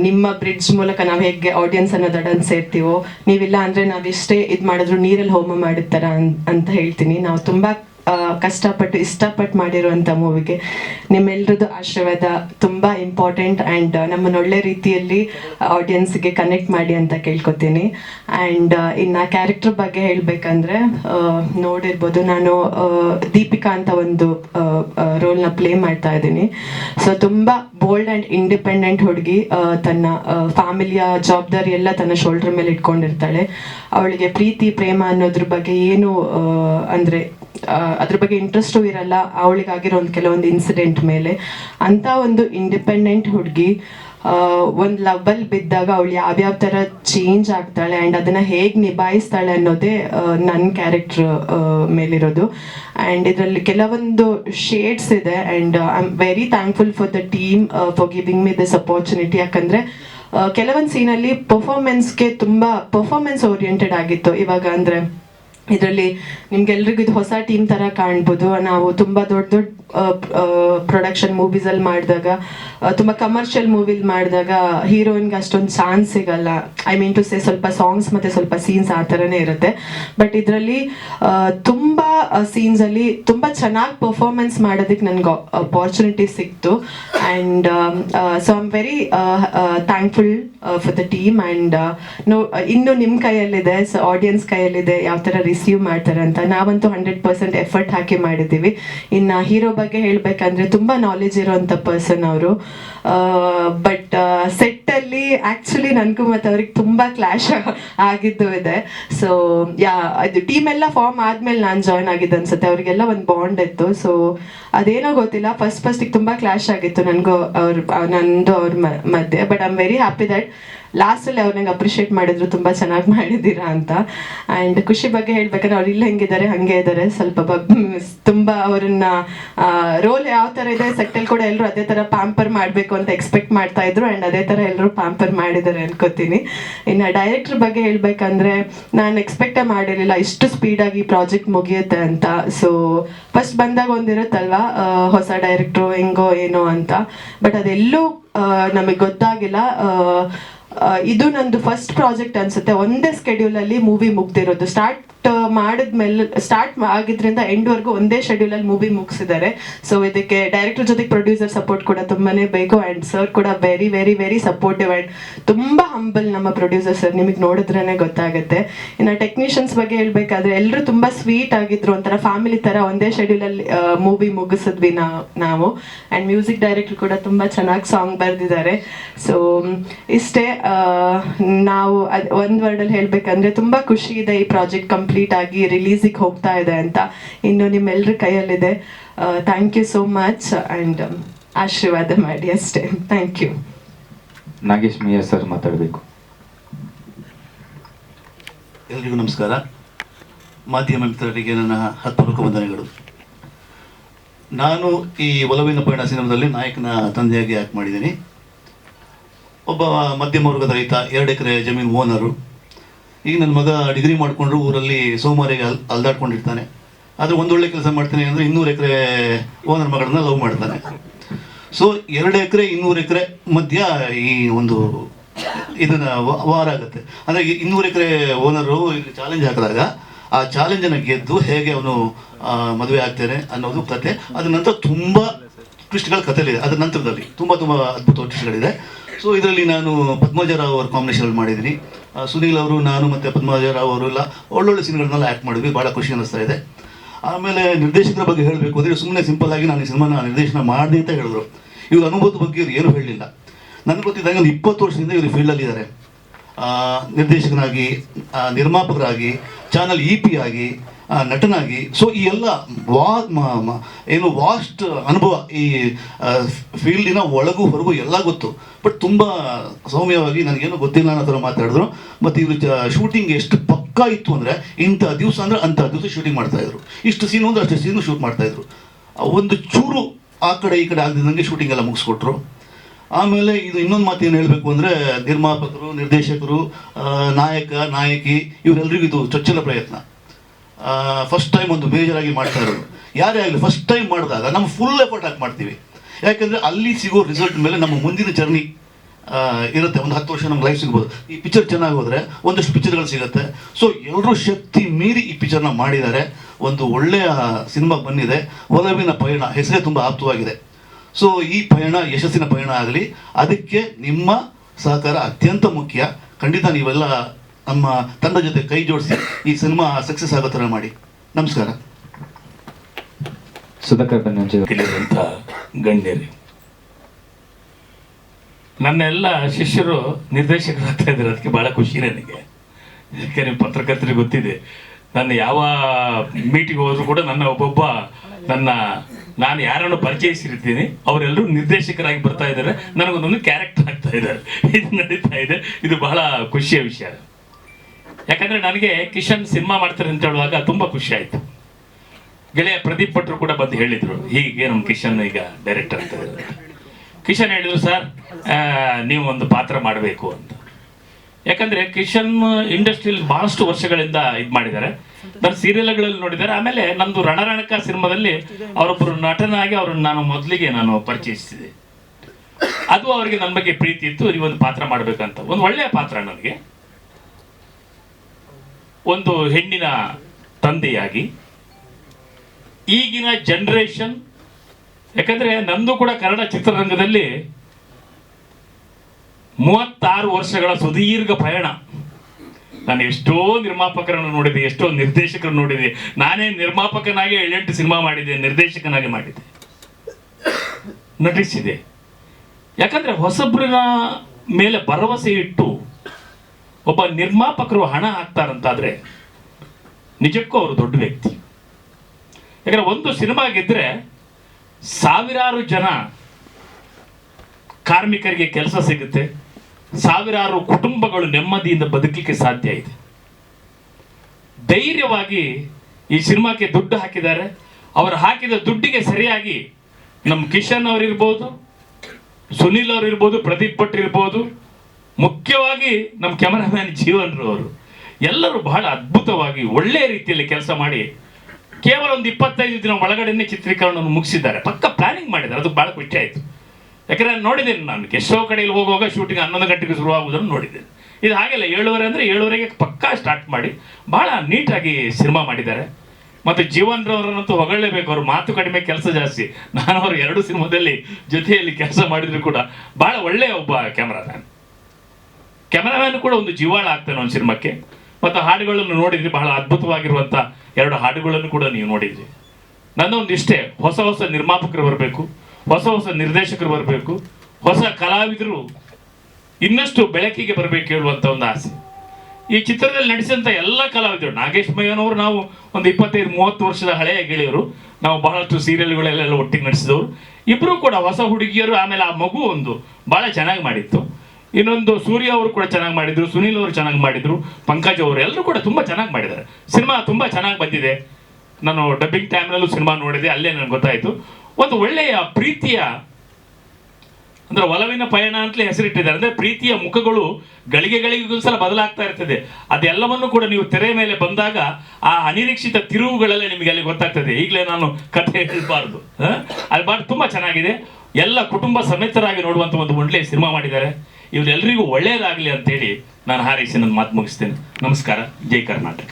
ನಿಮ್ಮ ಬ್ರಿಡ್ಜ್ ಮೂಲಕ ನಾವು ಹೇಗೆ ಆಡಿಯನ್ಸ್ ಅನ್ನೋ ದಡನ್ ಸೇರ್ತೀವೋ, ನೀವಿಲ್ಲ ಅಂದರೆ ನಾವು ಎಷ್ಟೇ ಇದು ಮಾಡಿದ್ರು ನೀರಲ್ಲಿ ಹೋಮ ಮಾಡಿರ್ತಾರ ಅಂತ ಹೇಳ್ತೀನಿ. ನಾವು ತುಂಬ ಕಷ್ಟಪಟ್ಟು ಇಷ್ಟಪಟ್ಟು ಮಾಡಿರುವಂಥ ಮೂವಿಗೆ ನಿಮ್ಮೆಲ್ಲರದ್ದು ಆಶೀರ್ವಾದ ತುಂಬಾ ಇಂಪಾರ್ಟೆಂಟ್ ಅಂಡ್ ನಮ್ಮನ್ನ ಒಳ್ಳೆ ರೀತಿಯಲ್ಲಿ ಆಡಿಯನ್ಸ್ಗೆ ಕನೆಕ್ಟ್ ಮಾಡಿ ಅಂತ ಕೇಳ್ಕೊತೀನಿ. ಅಂಡ್ ಇನ್ನ ಕ್ಯಾರೆಕ್ಟರ್ ಬಗ್ಗೆ ಹೇಳಬೇಕಂದ್ರೆ ನೋಡಿರ್ಬೋದು ನಾನು ದೀಪಿಕಾ ಅಂತ ಒಂದು ರೋಲ್ನ ಪ್ಲೇ ಮಾಡ್ತಾ ಇದ್ದೀನಿ. ಸೊ ತುಂಬಾ ಬೋಲ್ಡ್ ಅಂಡ್ ಇಂಡಿಪೆಂಡೆಂಟ್ ಹುಡುಗಿ ತನ್ನ ಫ್ಯಾಮಿಲಿಯ ಜವಾಬ್ದಾರಿ ಎಲ್ಲ ತನ್ನ ಶೋಲ್ಡರ್ ಮೇಲೆ ಇಟ್ಕೊಂಡಿರ್ತಾಳೆ. ಅವಳಿಗೆ ಪ್ರೀತಿ, ಪ್ರೇಮ ಅನ್ನೋದ್ರ ಬಗ್ಗೆ ಏನು ಅಂದ್ರೆ ಅದ್ರ ಬಗ್ಗೆ ಇಂಟ್ರೆಸ್ಟು ಇರಲ್ಲ. ಅವಳಿಗಾಗಿರೋ ಒಂದು ಕೆಲವೊಂದು ಇನ್ಸಿಡೆಂಟ್ ಮೇಲೆ. ಅಂತ ಒಂದು ಇಂಡಿಪೆಂಡೆಂಟ್ ಹುಡುಗಿ ಒಂದು ಲವಲ್ ಬಿದ್ದಾಗ ಅವಳು ಯಾವ್ಯಾವ ಥರ ಚೇಂಜ್ ಆಗ್ತಾಳೆ ಆ್ಯಂಡ್ ಅದನ್ನು ಹೇಗೆ ನಿಭಾಯಿಸ್ತಾಳೆ ಅನ್ನೋದೇ ನನ್ನ ಕ್ಯಾರೆಕ್ಟ್ರ್ ಮೇಲಿರೋದು. ಆ್ಯಂಡ್ ಇದರಲ್ಲಿ ಕೆಲವೊಂದು ಶೇಡ್ಸ್ ಇದೆ and I am very thankful for the team for giving me this opportunity ಯಾಕಂದರೆ ಕೆಲವೊಂದು ಸೀನಲ್ಲಿ ಪರ್ಫಾರ್ಮೆನ್ಸ್ಗೆ ತುಂಬ ಪರ್ಫಾರ್ಮೆನ್ಸ್ ಓರಿಯೆಂಟೆಡ್ ಆಗಿತ್ತು. ಇವಾಗ ಅಂದರೆ ಇದರಲ್ಲಿ ನಿಮ್ಗೆಲ್ರಿಗೂ ಇದು ಹೊಸ ಟೀಮ್ ತರ ಕಾಣ್ಬೋದು. ನಾವು ತುಂಬಾ ದೊಡ್ಡ ದೊಡ್ಡ ಪ್ರೊಡಕ್ಷನ್ ಮೂವೀಸ್ ಅಲ್ಲಿ ಮಾಡಿದಾಗ ತುಂಬಾ ಕಮರ್ಷಿಯಲ್ ಮೂವಿ ಮಾಡಿದಾಗ ಹೀರೋಯಿನ್ಗೆ ಅಷ್ಟೊಂದು ಚಾನ್ಸ್ ಸಿಗಲ್ಲ. ಐ ಮೀನ್ ಟು ಸೇ ಸ್ವಲ್ಪ ಸಾಂಗ್ಸ್ ಮತ್ತೆ ಸ್ವಲ್ಪ ಸೀನ್ಸ್ ಆ ಥರನೇ ಇರುತ್ತೆ. ಬಟ್ ಇದರಲ್ಲಿ ತುಂಬಾ ಸೀನ್ಸ್ ಅಲ್ಲಿ ತುಂಬಾ ಚೆನ್ನಾಗಿ ಪರ್ಫಾರ್ಮೆನ್ಸ್ ಮಾಡೋದಕ್ಕೆ ನನ್ಗೆ ಅಪಾರ್ಚುನಿಟಿ ಸಿಕ್ತು. And so I'm very thankful for the team and no ಇನ್ನು ನಿಮ್ಮ ಕೈಯಲ್ಲಿದೆ ಸೊ ಆಡಿಯನ್ಸ್ ಕೈಯಲ್ಲಿದೆ ಯಾವ ತರ ರಿಸೀವ್ ಮಾಡ್ತಾರೆ ಅಂತ. ನಾವಂತೂ ಹಂಡ್ರೆಡ್ ಪರ್ಸೆಂಟ್ ಎಫರ್ಟ್ ಹಾಕಿ ಮಾಡಿದ್ದೀವಿ. ಇನ್ನ ಹೀರೋ ಬಗ್ಗೆ ಹೇಳಬೇಕಂದ್ರೆ ತುಂಬಾ ನಾಲೆಜ್ ಇರೋವಂಥ ಪರ್ಸನ್ ಅವರು. ಬಟ್ ಸೆಟ್ಟಲ್ಲಿ ಆಕ್ಚುಲಿ ನನಗೂ ಮತ್ತೆ ಅವ್ರಿಗೆ ತುಂಬಾ ಕ್ಲಾಶ್ ಆಗಿದ್ದು ಇದೆ. ಸೊ ಯಾ ಅದು ಟೀಮ್ ಎಲ್ಲ ಫಾರ್ಮ್ ಆದ್ಮೇಲೆ ನಾನು ಜಾಯ್ನ್ ಆಗಿದ್ದೆ ಅನ್ಸುತ್ತೆ. ಅವರಿಗೆಲ್ಲ ಒಂದು ಬಾಂಡ್ ಇತ್ತು. ಸೊ ಅದೇನೋ ಗೊತ್ತಿಲ್ಲ. ಫಸ್ಟ್ ಫಸ್ಟಿಗೆ ತುಂಬ ಕ್ಲಾಶ್ ಆಗಿತ್ತು ನನಗೂ, ಅವ್ರ ನಂದು ಅವ್ರ ಮಧ್ಯೆ. But I am very happy that ಲಾಸ್ಟಲ್ಲಿ ಅವ್ರು ನಂಗೆ ಅಪ್ರಿಷಿಯೇಟ್ ಮಾಡಿದ್ರು, ತುಂಬ ಚೆನ್ನಾಗಿ ಮಾಡಿದ್ದೀರಾ ಅಂತ. ಆ್ಯಂಡ್ ಖುಷಿ ಬಗ್ಗೆ ಹೇಳ್ಬೇಕಂದ್ರೆ ಅವ್ರು ಇಲ್ಲಿ ಹೆಂಗಿದ್ದಾರೆ, ಹಾಗೆ ಇದ್ದಾರೆ. ಸ್ವಲ್ಪ ಬಗ್ ತುಂಬ ಅವರನ್ನ ರೋಲ್ ಯಾವ ಥರ ಇದೆ ಸೆಟ್ಟಲ್ಲಿ ಕೂಡ ಎಲ್ಲರೂ ಅದೇ ಥರ ಪ್ಯಾಂಪರ್ ಮಾಡಬೇಕು ಅಂತ ಎಕ್ಸ್ಪೆಕ್ಟ್ ಮಾಡ್ತಾ ಇದ್ರು. ಆ್ಯಂಡ್ ಅದೇ ಥರ ಎಲ್ಲರೂ ಪ್ಯಾಂಪರ್ ಮಾಡಿದ್ದಾರೆ ಅನ್ಕೋತೀನಿ. ಇನ್ನು ಡೈರೆಕ್ಟರ್ ಬಗ್ಗೆ ಹೇಳ್ಬೇಕಂದ್ರೆ, ನಾನು ಎಕ್ಸ್ಪೆಕ್ಟೇ ಮಾಡಿರಲಿಲ್ಲ. ಇಷ್ಟು ಸ್ಪೀಡಾಗಿ ಪ್ರಾಜೆಕ್ಟ್ ಮುಗಿಯುತ್ತೆ ಅಂತ. ಸೊ ಫಸ್ಟ್ ಬಂದಾಗ ಒಂದಿರುತ್ತಲ್ವಾ? ಹೊಸ ಡೈರೆಕ್ಟ್ರು ಹೆಂಗೋ, ಏನೋ ಅಂತ. ಬಟ್ ಅದೆಲ್ಲೂ ನಮಗೆ ಗೊತ್ತಾಗಿಲ್ಲ. ಇದು ನಂದು ಫಸ್ಟ್ ಪ್ರಾಜೆಕ್ಟ್ ಅನ್ಸುತ್ತೆ. ಒಂದೇ ಸ್ಕೆಡ್ಯೂಲ್ ಅಲ್ಲಿ ಮೂವಿ ಮುಗ್ದಿರೋದು. ಸ್ಟಾರ್ಟ್ ಮಾಡಿದ್ಮೇಲೆ ಸ್ಟಾರ್ಟ್ ಆಗಿದ್ರಿಂದ ಎಂಡ್ ವರ್ಗು ಒಂದೇ ಶೆಡ್ಯೂಲ್ ಅಲ್ಲಿ ಮೂವಿ ಮುಗಿಸಿದ್ದಾರೆ. ಸೊ ಇದಕ್ಕೆ ಡೈರೆಕ್ಟರ್ ಜೊತೆ ಪ್ರೊಡ್ಯೂಸರ್ ಸಪೋರ್ಟ್ ಕೂಡ ತುಂಬಾನೇ ಬೇಕು ಅಂಡ್ ಸರ್ ಕೂಡ very very very supportive and ತುಂಬಾ ಹಂಬಲ್ ನಮ್ಮ ಪ್ರೊಡ್ಯೂಸರ್ ಸರ್ ನಿಮಗೆ ನೋಡಿದ್ರೇನೆ ಗೊತ್ತಾಗುತ್ತೆ. ಇನ್ನು ಟೆಕ್ನಿಷಿಯನ್ಸ್ ಬಗ್ಗೆ ಹೇಳ್ಬೇಕಾದ್ರೆ ಎಲ್ಲರೂ ತುಂಬಾ ಸ್ವೀಟ್ ಆಗಿದ್ರು ಒಂಥರ ಫ್ಯಾಮಿಲಿ ತರ ಒಂದೇ ಶೆಡ್ಯೂಲ್ ಅಲ್ಲಿ ಮೂವಿ ಮುಗಿಸಿದ್ವಿ ನಾವು. ಅಂಡ್ ಮ್ಯೂಸಿಕ್ ಡೈರೆಕ್ಟರ್ ಕೂಡ ತುಂಬಾ ಚೆನ್ನಾಗಿ ಸಾಂಗ್ ಬರೆದಿದ್ದಾರೆ. ಸೊ ಇಷ್ಟೇ ನಾವು ಅದು, ಒಂದ್ ವರ್ಡ್ ಅಲ್ಲಿ ಹೇಳ್ಬೇಕಂದ್ರೆ ತುಂಬಾ ಖುಷಿ ಇದೆ ಈ ಪ್ರಾಜೆಕ್ಟ್ ಕಂಪ್ಲೀಟ್ ಆಗಿ ರಿಲೀಸಿಗೆ ಹೋಗ್ತಾ ಇದೆ ಅಂತ ಇನ್ನು ನಿಮ್ಮೆಲ್ಲರ ಕೈಯಲ್ಲಿದೆ. Thank you so much and ಆಶೀರ್ವಾದ ಮಾಡಿ ಅಷ್ಟೇ. Thank you Nagesh mayor sir ಮಾತಾಡಬೇಕು. ಎಲ್ರಿಗೂ ನಮಸ್ಕಾರ. ಮಾಧ್ಯಮ ಮಿತ್ರರಿಗೆ ನನ್ನ ಹತ್ತು ವಂದನೆಗಳು. ನಾನು ಈ ಒಲವಿನ ಪಯಣ ಸಿನಿಮಾದಲ್ಲಿ ನಾಯಕನ ತಂದೆಯಾಗಿ ಆ್ಯಕ್ಟ್ ಮಾಡಿದ್ದೀನಿ. ಒಬ್ಬ ಮಧ್ಯಮ ವರ್ಗದ ರೈತ ಎರಡು ಎಕರೆ ಜಮೀನು ಓನರು ಈಗ ನನ್ನ ಮಗ ಡಿಗ್ರಿ ಮಾಡಿಕೊಂಡ್ರು ಊರಲ್ಲಿ ಸೋಮವಾರಿಗೆ ಅಲ್, ಅಲ್ದಾಡ್ಕೊಂಡಿರ್ತಾನೆ. ಆದರೆ ಒಂದೊಳ್ಳೆ ಕೆಲಸ ಮಾಡ್ತಾನೆ ಅಂದರೆ ಇನ್ನೂರು ಎಕರೆ ಓನರ್ ಮಗಳನ್ನ ಲವ್ ಮಾಡ್ತಾನೆ. ಸೊ ಎರಡು ಎಕರೆ, ಇನ್ನೂರು ಎಕರೆ ಮಧ್ಯ ಈ ಒಂದು ಇದನ್ನ ವಾರ ಆಗುತ್ತೆ. ಅಂದರೆ ಇನ್ನೂರು ಎಕರೆ ಓನರು ಚಾಲೆಂಜ್ ಹಾಕಿದಾಗ ಆ ಚಾಲೆಂಜನ್ನು ಗೆದ್ದು ಹೇಗೆ ಅವನು ಮದುವೆ ಆಗ್ತಾನೆ ಅನ್ನೋದು ಕತೆ. ಅದ್ರ ನಂತರ ತುಂಬ ಟ್ವಿಸ್ಟ್ಗಳ ಕಥೆಲಿದೆ. ಅದರ ನಂತರದಲ್ಲಿ ತುಂಬ ತುಂಬ ಅದ್ಭುತ ಟ್ವಿಸ್ಟ್ಗಳಿದೆ ಸೊ ಇದರಲ್ಲಿ ನಾನು ಪದ್ಮಜರಾವ್ ಅವ್ರ ಕಾಂಬಿನೇಷನ್ ಮಾಡಿದ್ದೀನಿ. ಸುನೀಲ್ ಅವರು, ನಾನು ಮತ್ತು ಪದ್ಮಜರಾವ್ ಅವರು ಎಲ್ಲ ಒಳ್ಳೊಳ್ಳೆ ಸಿನಿಮಾಗಳನ್ನೆಲ್ಲ ಆ್ಯಕ್ಟ್ ಮಾಡಿದ್ವಿ. ಭಾಳ ಖುಷಿ ಅನ್ನಿಸ್ತಾ ಇದೆ. ಆಮೇಲೆ ನಿರ್ದೇಶಕರ ಬಗ್ಗೆ ಹೇಳಬೇಕು ಅಂದರೆ ಸುಮ್ಮನೆ ಸಿಂಪಲ್ ಆಗಿ ನಾನು ಈ ಸಿನಿಮಾನ ನಿರ್ದೇಶನ ಮಾಡಿದೆ ಅಂತ ಹೇಳಿದ್ರು. ಇವ್ರ ಅನುಭವದ ಬಗ್ಗೆ ಇವ್ರು ಏನು ಹೇಳಲಿಲ್ಲ. ನನಗೆ ಗೊತ್ತಿದ್ದಂಗೆ ಒಂದು ಇಪ್ಪತ್ತು ವರ್ಷದಿಂದ ಇವರು ಫೀಲ್ಡಲ್ಲಿದ್ದಾರೆ ನಿರ್ದೇಶಕನಾಗಿ ನಿರ್ಮಾಪಕರಾಗಿ ಚಾನಲ್ ಇ ಪಿ ಆಗಿ ನಟನಾಗಿ. ಸೊ ಈ ಎಲ್ಲ ವಾ ಏನು ವಾಸ್ಟ್ ಅನುಭವ ಈ ಫೀಲ್ಡಿನ ಒಳಗೂ ಹೊರಗು ಎಲ್ಲ ಗೊತ್ತು. ಬಟ್ ತುಂಬ ಸೌಮ್ಯವಾಗಿ ನನಗೇನು ಗೊತ್ತಿಲ್ಲ ಅನ್ನೋ ಥರ ಮಾತಾಡಿದ್ರು. ಮತ್ತು ಇವರು ಶೂಟಿಂಗ್ ಎಷ್ಟು ಪಕ್ಕಾ ಇತ್ತು ಅಂದರೆ ಇಂಥ ದಿವಸ ಅಂದರೆ ಅಂಥ ದಿವಸ ಶೂಟಿಂಗ್ ಮಾಡ್ತಾಯಿದ್ರು ಇಷ್ಟು ಸೀನು ಅಂದರೆ ಅಷ್ಟು ಸೀನು ಶೂಟ್ ಮಾಡ್ತಾಯಿದ್ರು ಒಂದು ಚೂರು ಆ ಕಡೆ ಈ ಕಡೆ ಆಗದಿದ್ದಂಗೆ ಶೂಟಿಂಗ್ ಎಲ್ಲ ಮುಗಿಸ್ಕೊಟ್ರು. ಆಮೇಲೆ ಇದು ಇನ್ನೊಂದು ಮಾತು ಏನು ಹೇಳಬೇಕು ಅಂದರೆ ನಿರ್ಮಾಪಕರು, ನಿರ್ದೇಶಕರು ನಾಯಕ, ನಾಯಕಿ ಇವರೆಲ್ಲರಿಗೂ ಇದು ಚೊಚ್ಚಲ ಪ್ರಯತ್ನ. ಫಸ್ಟ್ ಟೈಮ್ ಒಂದು ಮೇಜರ್ ಆಗಿ ಮಾಡ್ತಾ ಇರೋದು ಯಾರೇ ಆಗಲಿ ಫಸ್ಟ್ ಟೈಮ್ ಮಾಡಿದಾಗ ನಮ್ಮ ಫುಲ್ ಎಫರ್ಟ್ ಹಾಕಿ ಮಾಡ್ತೀವಿ. ಯಾಕೆಂದರೆ ಅಲ್ಲಿ ಸಿಗೋ ರಿಸಲ್ಟ್ ಮೇಲೆ ನಮ್ಮ ಮುಂದಿನ ಜರ್ನಿ ಇರುತ್ತೆ. ಒಂದು ಹತ್ತು ವರ್ಷ ನಮ್ಗೆ ಲೈಫ್ ಸಿಗ್ಬೋದು. ಈ ಪಿಕ್ಚರ್ ಚೆನ್ನಾಗಿ ಹೋದರೆ ಒಂದಷ್ಟು ಪಿಕ್ಚರ್ಗಳು ಸಿಗುತ್ತೆ. ಸೊ ಎಲ್ಲರೂ ಶಕ್ತಿ ಮೀರಿ ಈ ಪಿಕ್ಚರ್ನ ಮಾಡಿದ್ದಾರೆ. ಒಂದು ಒಳ್ಳೆಯ ಸಿನಿಮಾ ಬಂದಿದೆ. ಒಲವಿನ ಪಯಣ, ಹೆಸರೇ ತುಂಬ ಆಪ್ತವಾಗಿದೆ. ಸೊ ಈ ಪಯಣ, ಯಶಸ್ಸಿನ ಪಯಣ ಆಗಲಿ, ಅದಕ್ಕೆ ನಿಮ್ಮ ಸಹಕಾರ ಅತ್ಯಂತ ಮುಖ್ಯ. ಖಂಡಿತ ನೀವೆಲ್ಲ ನಮ್ಮ ತಂಡ ಜೊತೆ ಕೈ ಜೋಡಿಸಿ ಈ ಸಿನಿಮಾ ಸಕ್ಸಸ್ ಆಗೋ ಥರ ಮಾಡಿ. ನಮಸ್ಕಾರ. ಸುಧಾಕರ್ ಬನ್ನಂಜೆ ಗಣ್ಯರಿ. ನನ್ನೆಲ್ಲ ನನ್ನ ಎಲ್ಲ ಶಿಷ್ಯರು ನಿರ್ದೇಶಕರಾಗ್ತಾ ಇದ್ದಾರೆ. ಅದಕ್ಕೆ ಭಾಳ ಖುಷಿ ನನಗೆ. ಯಾಕೆ ನಿಮ್ಮ ಪತ್ರಕರ್ತರಿಗೆ ಗೊತ್ತಿದೆ. ನನ್ನ ಯಾವ ಮೀಟಿಂಗ್ ಹೋದ್ರು ಕೂಡ ನನ್ನ ಒಬ್ಬೊಬ್ಬ ನನ್ನ ನಾನು ಯಾರನ್ನು ಪರಿಚಯಿಸಿರ್ತೀನಿ ಅವರೆಲ್ಲರೂ ನಿರ್ದೇಶಕರಾಗಿ ಬರ್ತಾ ಇದ್ದಾರೆ. ನನಗೊಂದೊಂದು ಕ್ಯಾರೆಕ್ಟರ್ ಆಗ್ತಾ ಇದ್ದಾರೆ. ಇದು ನಡೀತಾ ಇದೆ. ಇದು ಬಹಳ ಖುಷಿಯ ವಿಷಯ. ಯಾಕಂದ್ರೆ ನನಗೆ ಕಿಶನ್ ಸಿನಿಮಾ ಮಾಡ್ತಾರೆ ಅಂತ ಹೇಳುವಾಗ ತುಂಬಾ ಖುಷಿ ಆಯಿತು. ಗೆಳೆಯ ಪ್ರದೀಪ್ ಭಟ್ರು ಕೂಡ ಬಂದು ಹೇಳಿದರು, ಹೀಗೆ ನಮ್ಮ ಕಿಶನ್ ಈಗ ಡೈರೆಕ್ಟರ್ ಅಂತ. ಕಿಶನ್ ಹೇಳಿದರು, ಸರ್ ನೀವು ಒಂದು ಪಾತ್ರ ಮಾಡಬೇಕು ಅಂತ. ಯಾಕಂದ್ರೆ ಕಿಶನ್ ಇಂಡಸ್ಟ್ರಿಯಲ್ಲಿ ಬಹಳಷ್ಟು ವರ್ಷಗಳಿಂದ ಇದು ಮಾಡಿದ್ದಾರೆ. ನಾನು ಸೀರಿಯಲ್ಗಳಲ್ಲಿ ನೋಡಿದ್ದಾರೆ. ಆಮೇಲೆ ನಮ್ಮದು ರಣರಣಕ ಸಿನಿಮಾದಲ್ಲಿ ಅವರೊಬ್ಬರು ನಟನಾಗಿ ಅವ್ರನ್ನ ನಾನು ಮೊದಲಿಗೆ ನಾನು ಪರಿಚಯಿಸಿದೆ. ಅದು ಅವರಿಗೆ ನನ್ನ ಬಗ್ಗೆ ಪ್ರೀತಿ ಇತ್ತು ಈ ಒಂದು ಪಾತ್ರ ಮಾಡಬೇಕಂತ. ಒಂದು ಒಳ್ಳೆಯ ಪಾತ್ರ ನನಗೆ. ಒಂದು ಹೆಣ್ಣಿನ ತಂದೆಯಾಗಿ, ಈಗಿನ ಜನ್ರೇಷನ್ ಯಾಕಂದ್ರೆ ನಂದು ಕೂಡ ಕನ್ನಡ ಚಿತ್ರರಂಗದಲ್ಲಿ ಮೂವತ್ತಾರು ವರ್ಷಗಳ ಸುದೀರ್ಘ ಪಯಣ. ನಾನು ಎಷ್ಟೋ ನಿರ್ಮಾಪಕರನ್ನು ನೋಡಿದೆ, ಎಷ್ಟೋ ನಿರ್ದೇಶಕರನ್ನು ನೋಡಿದೆ. ನಾನೇ ನಿರ್ಮಾಪಕನಾಗಿ ಏಳೆಂಟು ಸಿನಿಮಾ ಮಾಡಿದೆ, ನಿರ್ದೇಶಕನಾಗಿ ಮಾಡಿದೆ. ನಟಿಸಿದೆ. ಯಾಕಂದ್ರೆ ಹೊಸಬ್ರನ ಮೇಲೆ ಭರವಸೆ ಇಟ್ಟು ಒಬ್ಬ ನಿರ್ಮಾಪಕರು ಹಣ ಹಾಕ್ತಾರಂತಾದ್ರೆ ನಿಜಕ್ಕೂ ಅವರು ದೊಡ್ಡ ವ್ಯಕ್ತಿ. ಯಾಕಂದರೆ ಒಂದು ಸಿನಿಮಾ ಗೆದ್ದರೆ ಸಾವಿರಾರು ಜನ ಕಾರ್ಮಿಕರಿಗೆ ಕೆಲಸ ಸಿಗುತ್ತೆ, ಸಾವಿರಾರು ಕುಟುಂಬಗಳು ನೆಮ್ಮದಿಯಿಂದ ಬದುಕಲಿಕ್ಕೆ ಸಾಧ್ಯ ಇದೆ. ಧೈರ್ಯವಾಗಿ ಈ ಸಿನಿಮಾಕ್ಕೆ ದುಡ್ಡು ಹಾಕಿದ್ದಾರೆ. ಅವರು ಹಾಕಿದ ದುಡ್ಡಿಗೆ ಸರಿಯಾಗಿ ನಮ್ಮ ಕಿಶನ್ ಅವರಿರ್ಬೋದು, ಸುನಿಲ್ ಅವರಿರ್ಬೋದು, ಪ್ರದೀಪ್ ಭಟ್ ಇರ್ಬೋದು ಮುಖ್ಯವಾಗಿ ನಮ್ಮ ಕ್ಯಾಮರಾಮ್ಯಾನ್ ಜೀವನ್ರು ಅವರು. ಎಲ್ಲರೂ ಬಹಳ ಅದ್ಭುತವಾಗಿ ಒಳ್ಳೆಯ ರೀತಿಯಲ್ಲಿ ಕೆಲಸ ಮಾಡಿ ಕೇವಲ ಒಂದು ಇಪ್ಪತ್ತೈದು ದಿನ ಒಳಗಡೆನೆ ಚಿತ್ರೀಕರಣವನ್ನು ಮುಗಿಸಿದ್ದಾರೆ. ಪಕ್ಕ ಪ್ಲಾನಿಂಗ್ ಮಾಡಿದ್ದಾರೆ. ಅದು ಬಹಳ ಖುಷಿ ಆಯಿತು. ಯಾಕಂದರೆ ನಾನು ನೋಡಿದ್ದೇನೆ ನಾನು. ಎಷ್ಟೋ ಕಡೆಯಲ್ಲಿ ಹೋಗುವಾಗ ಶೂಟಿಂಗ್ ಹನ್ನೊಂದು ಗಂಟೆಗೆ ಶುರುವಾಗುವುದನ್ನು ನೋಡಿದ್ದೇನೆ. ಇದು ಹಾಗೆಲ್ಲ ಏಳುವರೆ ಅಂದರೆ ಏಳುವರೆಗೆ ಪಕ್ಕಾ ಸ್ಟಾರ್ಟ್ ಮಾಡಿ ಬಹಳ ನೀಟಾಗಿ ಸಿನಿಮಾ ಮಾಡಿದ್ದಾರೆ. ಮತ್ತು ಜೀವನ್ ರವರನ್ನಂತೂ ಹೊಗಳಲೇಬೇಕು. ಅವ್ರ ಮಾತು ಕಡಿಮೆ, ಕೆಲಸ ಜಾಸ್ತಿ. ನಾನು ಅವರು ಎರಡು ಸಿನಿಮಾದಲ್ಲಿ ಜೊತೆಯಲ್ಲಿ ಕೆಲಸ ಮಾಡಿದರೂ ಕೂಡ ಭಾಳ ಒಳ್ಳೆಯ ಒಬ್ಬ ಕ್ಯಾಮರಾಮ್ಯಾನ್ ಕ್ಯಾಮರಾಮ್ಯಾನ್ ಕೂಡ ಒಂದು ಜೀವಾಳ ಆಗ್ತಾನೆ ಒಂದು ಸಿನಿಮಾಕ್ಕೆ. ಮತ್ತು ಹಾಡುಗಳನ್ನು ನೋಡಿದ್ರಿ ಬಹಳ ಅದ್ಭುತವಾಗಿರುವಂಥ ಎರಡು ಹಾಡುಗಳನ್ನು ಕೂಡ ನೀವು ನೋಡಿದ್ರಿ. ನನ್ನೊಂದು ಇಷ್ಟೇ, ಹೊಸ ಹೊಸ ನಿರ್ಮಾಪಕರು ಬರಬೇಕು, ಹೊಸ ಹೊಸ ನಿರ್ದೇಶಕರು ಬರಬೇಕು, ಹೊಸ ಕಲಾವಿದರು ಇನ್ನಷ್ಟು ಬೆಳಕಿಗೆ ಬರಬೇಕು ಹೇಳುವಂಥ ಒಂದು ಆಸೆ. ಈ ಚಿತ್ರದಲ್ಲಿ ನಡೆಸಿದಂಥ ಎಲ್ಲ ಕಲಾವಿದರು, ನಾಗೇಶ್ ಮಯ್ಯನವರು ನಾವು ಒಂದು ಇಪ್ಪತ್ತೈದು, ಮೂವತ್ತು ವರ್ಷದ ಹಳೆಯ ಗೆಳೆಯರು, ನಾವು ಬಹಳಷ್ಟು ಸೀರಿಯಲ್ಗಳೆಲ್ಲ ಒಟ್ಟಿಗೆ ನಡೆಸಿದವರು ಇಬ್ಬರು ಕೂಡ ಹೊಸ ಹುಡುಗಿಯರು, ಆಮೇಲೆ ಆ ಮಗು ಒಂದು ಬಹಳ ಚೆನ್ನಾಗಿ ಮಾಡಿತ್ತು. ಇನ್ನೊಂದು ಸೂರ್ಯ ಅವರು ಕೂಡ ಚೆನ್ನಾಗಿ ಮಾಡಿದ್ರು, ಸುನೀಲ್ ಅವರು ಚೆನ್ನಾಗಿ ಮಾಡಿದ್ರು, ಪಂಕಜ್ ಅವರು ಎಲ್ಲರೂ ಕೂಡ ತುಂಬ ಚೆನ್ನಾಗಿ ಮಾಡಿದ್ದಾರೆ. ಸಿನಿಮಾ ತುಂಬ ಚೆನ್ನಾಗಿ ಬಂದಿದೆ. ನಾನು ಡಬ್ಬಿಂಗ್ ಟೈಮ್ನಲ್ಲೂ ಸಿನಿಮಾ ನೋಡಿದೆ, ಅಲ್ಲೇ ನನಗೆ ಗೊತ್ತಾಯಿತು. ಒಂದು ಒಳ್ಳೆಯ ಪ್ರೀತಿಯ, ಅಂದ್ರೆ ಒಲವಿನ ಪಯಣ ಅಂತಲೇ ಹೆಸರಿಟ್ಟಿದ್ದಾರೆ. ಅಂದ್ರೆ ಪ್ರೀತಿಯ ಮುಖಗಳು ಗಳಿಗೆ ಸಲ ಬದಲಾಗ್ತಾ ಇರ್ತದೆ. ಅದೆಲ್ಲವನ್ನು ಕೂಡ ನೀವು ತೆರೆ ಮೇಲೆ ಬಂದಾಗ ಆ ಅನಿರೀಕ್ಷಿತ ತಿರುವುಗಳಲ್ಲೇ ನಿಮಗೆ ಅಲ್ಲಿ ಗೊತ್ತಾಗ್ತದೆ. ಈಗಲೇ ನಾನು ಕಥೆ ಹೇಳಬಾರ್ದು. ಅಲ್ಲಿ ಬಾರ್ದು ತುಂಬಾ ಚೆನ್ನಾಗಿದೆ. ಎಲ್ಲ ಕುಟುಂಬ ಸಮೇತರಾಗಿ ನೋಡುವಂತ ಒಂದು ಒಳ್ಳೆಯ ಸಿನಿಮಾ ಮಾಡಿದ್ದಾರೆ. ಇವರೆಲ್ಲರಿಗೂ ಒಳ್ಳೆಯದಾಗಲಿ ಅಂತೇಳಿ ನಾನು ಹಾರೈಸಿ ನನ್ನ ಮಾತು ಮುಗಿಸ್ತೇನೆ. ನಮಸ್ಕಾರ. ಜೈ ಕರ್ನಾಟಕ.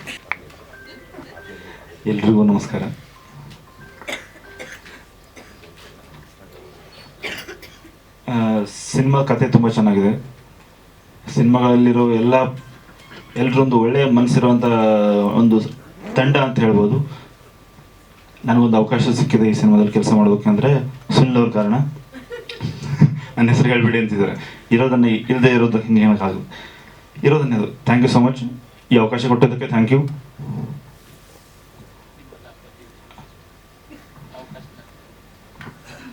ಎಲ್ರಿಗೂ ನಮಸ್ಕಾರ. ಸಿನಿಮಾ ಕತೆ ತುಂಬ ಚೆನ್ನಾಗಿದೆ. ಸಿನಿಮಾಗಳಲ್ಲಿರೋ ಎಲ್ಲ ಎಲ್ರೊಂದು ಒಳ್ಳೆಯ ಮನಸ್ಸಿರುವಂಥ ಒಂದು ತಂಡ ಅಂತ ಹೇಳ್ಬೋದು. ನನಗೊಂದು ಅವಕಾಶ ಸಿಕ್ಕಿದೆ ಈ ಸಿನಿಮಾದಲ್ಲಿ ಕೆಲಸ ಸುನಿಲ್ ಅವ್ರ ಕಾರಣ. ನನ್ನ ಹೆಸರು ಹೇಳ್ಬಿಡಿ ಅಂತಿದ್ದಾರೆ. ಇರೋದನ್ನ ಇಲ್ಲದೆ ಇರೋದು ಹಿಂಗೆ ಹೇಳೋಕ್ಕಾಗಲ್ಲ ಇರೋದನ್ನೇ ಅದು. ಥ್ಯಾಂಕ್ ಯು ಸೊ ಮಚ್ ಈ ಅವಕಾಶ ಕೊಟ್ಟಿದ್ದಕ್ಕೆ thank you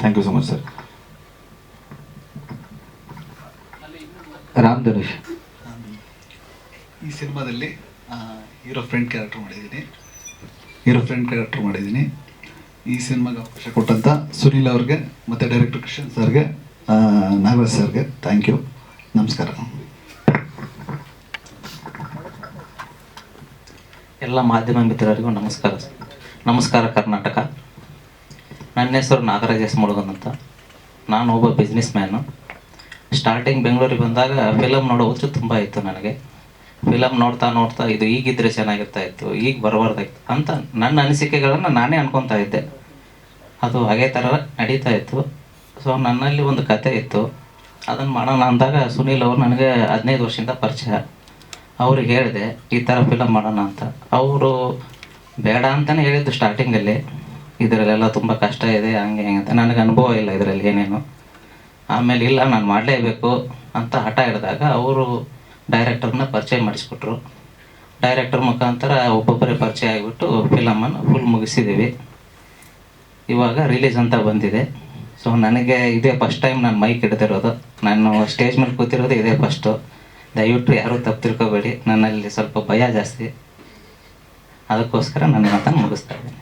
thank you so much sir Ram Dhanush. ಈ ಸಿನಿಮಾದಲ್ಲಿ ಹೀರೋ ಫ್ರೆಂಡ್ ಕ್ಯಾರೆಕ್ಟರ್ ಮಾಡಿದ್ದೀನಿ. ಹೀರೋ ಫ್ರೆಂಡ್ ಕ್ಯಾರೆಕ್ಟರ್ ಮಾಡಿದ್ದೀನಿ. ಈ ಸಿನಿಮಾಗೆ ಅವಕಾಶ ಕೊಟ್ಟಂಥ ಸುನೀಲ್ ಅವ್ರಿಗೆ ಮತ್ತು ಡೈರೆಕ್ಟರ್ ಕೃಷ್ಣನ್ ಸರ್ಗೆ ನಾಗರಾಜ್ ಸರ್ಗೆ ಥ್ಯಾಂಕ್ ಯು ನಮಸ್ಕಾರ. ಎಲ್ಲ ಮಾಧ್ಯಮ ಮಿತ್ರರಿಗೂ ನಮಸ್ಕಾರ. ನಮಸ್ಕಾರ ಕರ್ನಾಟಕ. ನನ್ನ ಹೆಸರು ನಾಗರಾಜ್ ಎಸ್ ಮುಳುಗನ್ ಅಂತ. ನಾನು ಒಬ್ಬ ಬಿಸ್ನೆಸ್ ಮ್ಯಾನು ಸ್ಟಾರ್ಟಿಂಗ್ ಬೆಂಗಳೂರಿಗೆ ಬಂದಾಗ ಫಿಲಮ್ ನೋಡೋ ಹುಚ್ಚು ತುಂಬ ಇತ್ತು ನನಗೆ. ಫಿಲಮ್ ನೋಡ್ತಾ ನೋಡ್ತಾ ಇದು ಈಗಿದ್ರೆ ಚೆನ್ನಾಗಿರ್ತಾ ಇತ್ತು, ಈಗ ಬರಬಾರ್ದಾಗಿತ್ತು ಅಂತ ನನ್ನ ಅನಿಸಿಕೆಗಳನ್ನು ನಾನೇ ಅನ್ಕೊತಾ ಇದ್ದೆ. ಅದು ಹಾಗೆ ಥರ ನಡೀತಾ ಇತ್ತು. ಸೊ ನನ್ನಲ್ಲಿ ಒಂದು ಕತೆ ಇತ್ತು. ಅದನ್ನು ಮಾಡೋಣ ಅಂದಾಗ ಸುನೀಲ್ ಅವರು ನನಗೆ ಹದಿನೈದು ವರ್ಷದಿಂದ ಪರಿಚಯ. ಅವ್ರಿಗೆ ಹೇಳಿದೆ, ಈ ಥರ ಫಿಲಮ್ ಮಾಡೋಣ ಅಂತ. ಅವರು ಬೇಡ ಅಂತಲೇ ಹೇಳಿದ್ದು ಸ್ಟಾರ್ಟಿಂಗಲ್ಲಿ ಇದರಲ್ಲೆಲ್ಲ ತುಂಬ ಕಷ್ಟ ಇದೆ, ಹಂಗೆ ಹೆಂಗೆ ಅಂತ. ನನಗೆ ಅನುಭವ ಇಲ್ಲ ಇದರಲ್ಲಿ ಏನೇನು. ಆಮೇಲೆ ಇಲ್ಲ, ನಾನು ಮಾಡಲೇಬೇಕು ಅಂತ ಹಠ ಹಿಡಿದಾಗ ಅವರು ಡೈರೆಕ್ಟರ್ನ ಪರಿಚಯ ಮಾಡಿಸ್ಬಿಟ್ರು. ಡೈರೆಕ್ಟರ್ ಮುಖಾಂತರ ಒಬ್ಬೊಬ್ಬರೇ ಪರಿಚಯ ಆಗಿಬಿಟ್ಟು ಫಿಲಮನ್ನು ಫುಲ್ ಮುಗಿಸಿದ್ದೀವಿ ಇವಾಗ ರಿಲೀಸ್ ಅಂತ ಬಂದಿದೆ. ಸೊ ನನಗೆ ಇದೇ ಫಸ್ಟ್ ಟೈಮ್ ನಾನು ಮೈಕ್ ಹಿಡ್ದಿರೋದು. ನಾನು ಸ್ಟೇಜ್ ಮೇಲೆ ಕೂತಿರೋದು ಇದೇ ಫಸ್ಟು ದಯವಿಟ್ಟು ಯಾರೂ ತಪ್ಪು ತಿಳ್ಕೊಬೇಡಿ. ನನ್ನಲ್ಲಿ ಸ್ವಲ್ಪ ಭಯ ಜಾಸ್ತಿ. ಅದಕ್ಕೋಸ್ಕರ ನನ್ನ ಮಾತನ್ನು ಮುಗಿಸ್ತಾ ಇದ್ದೀನಿ.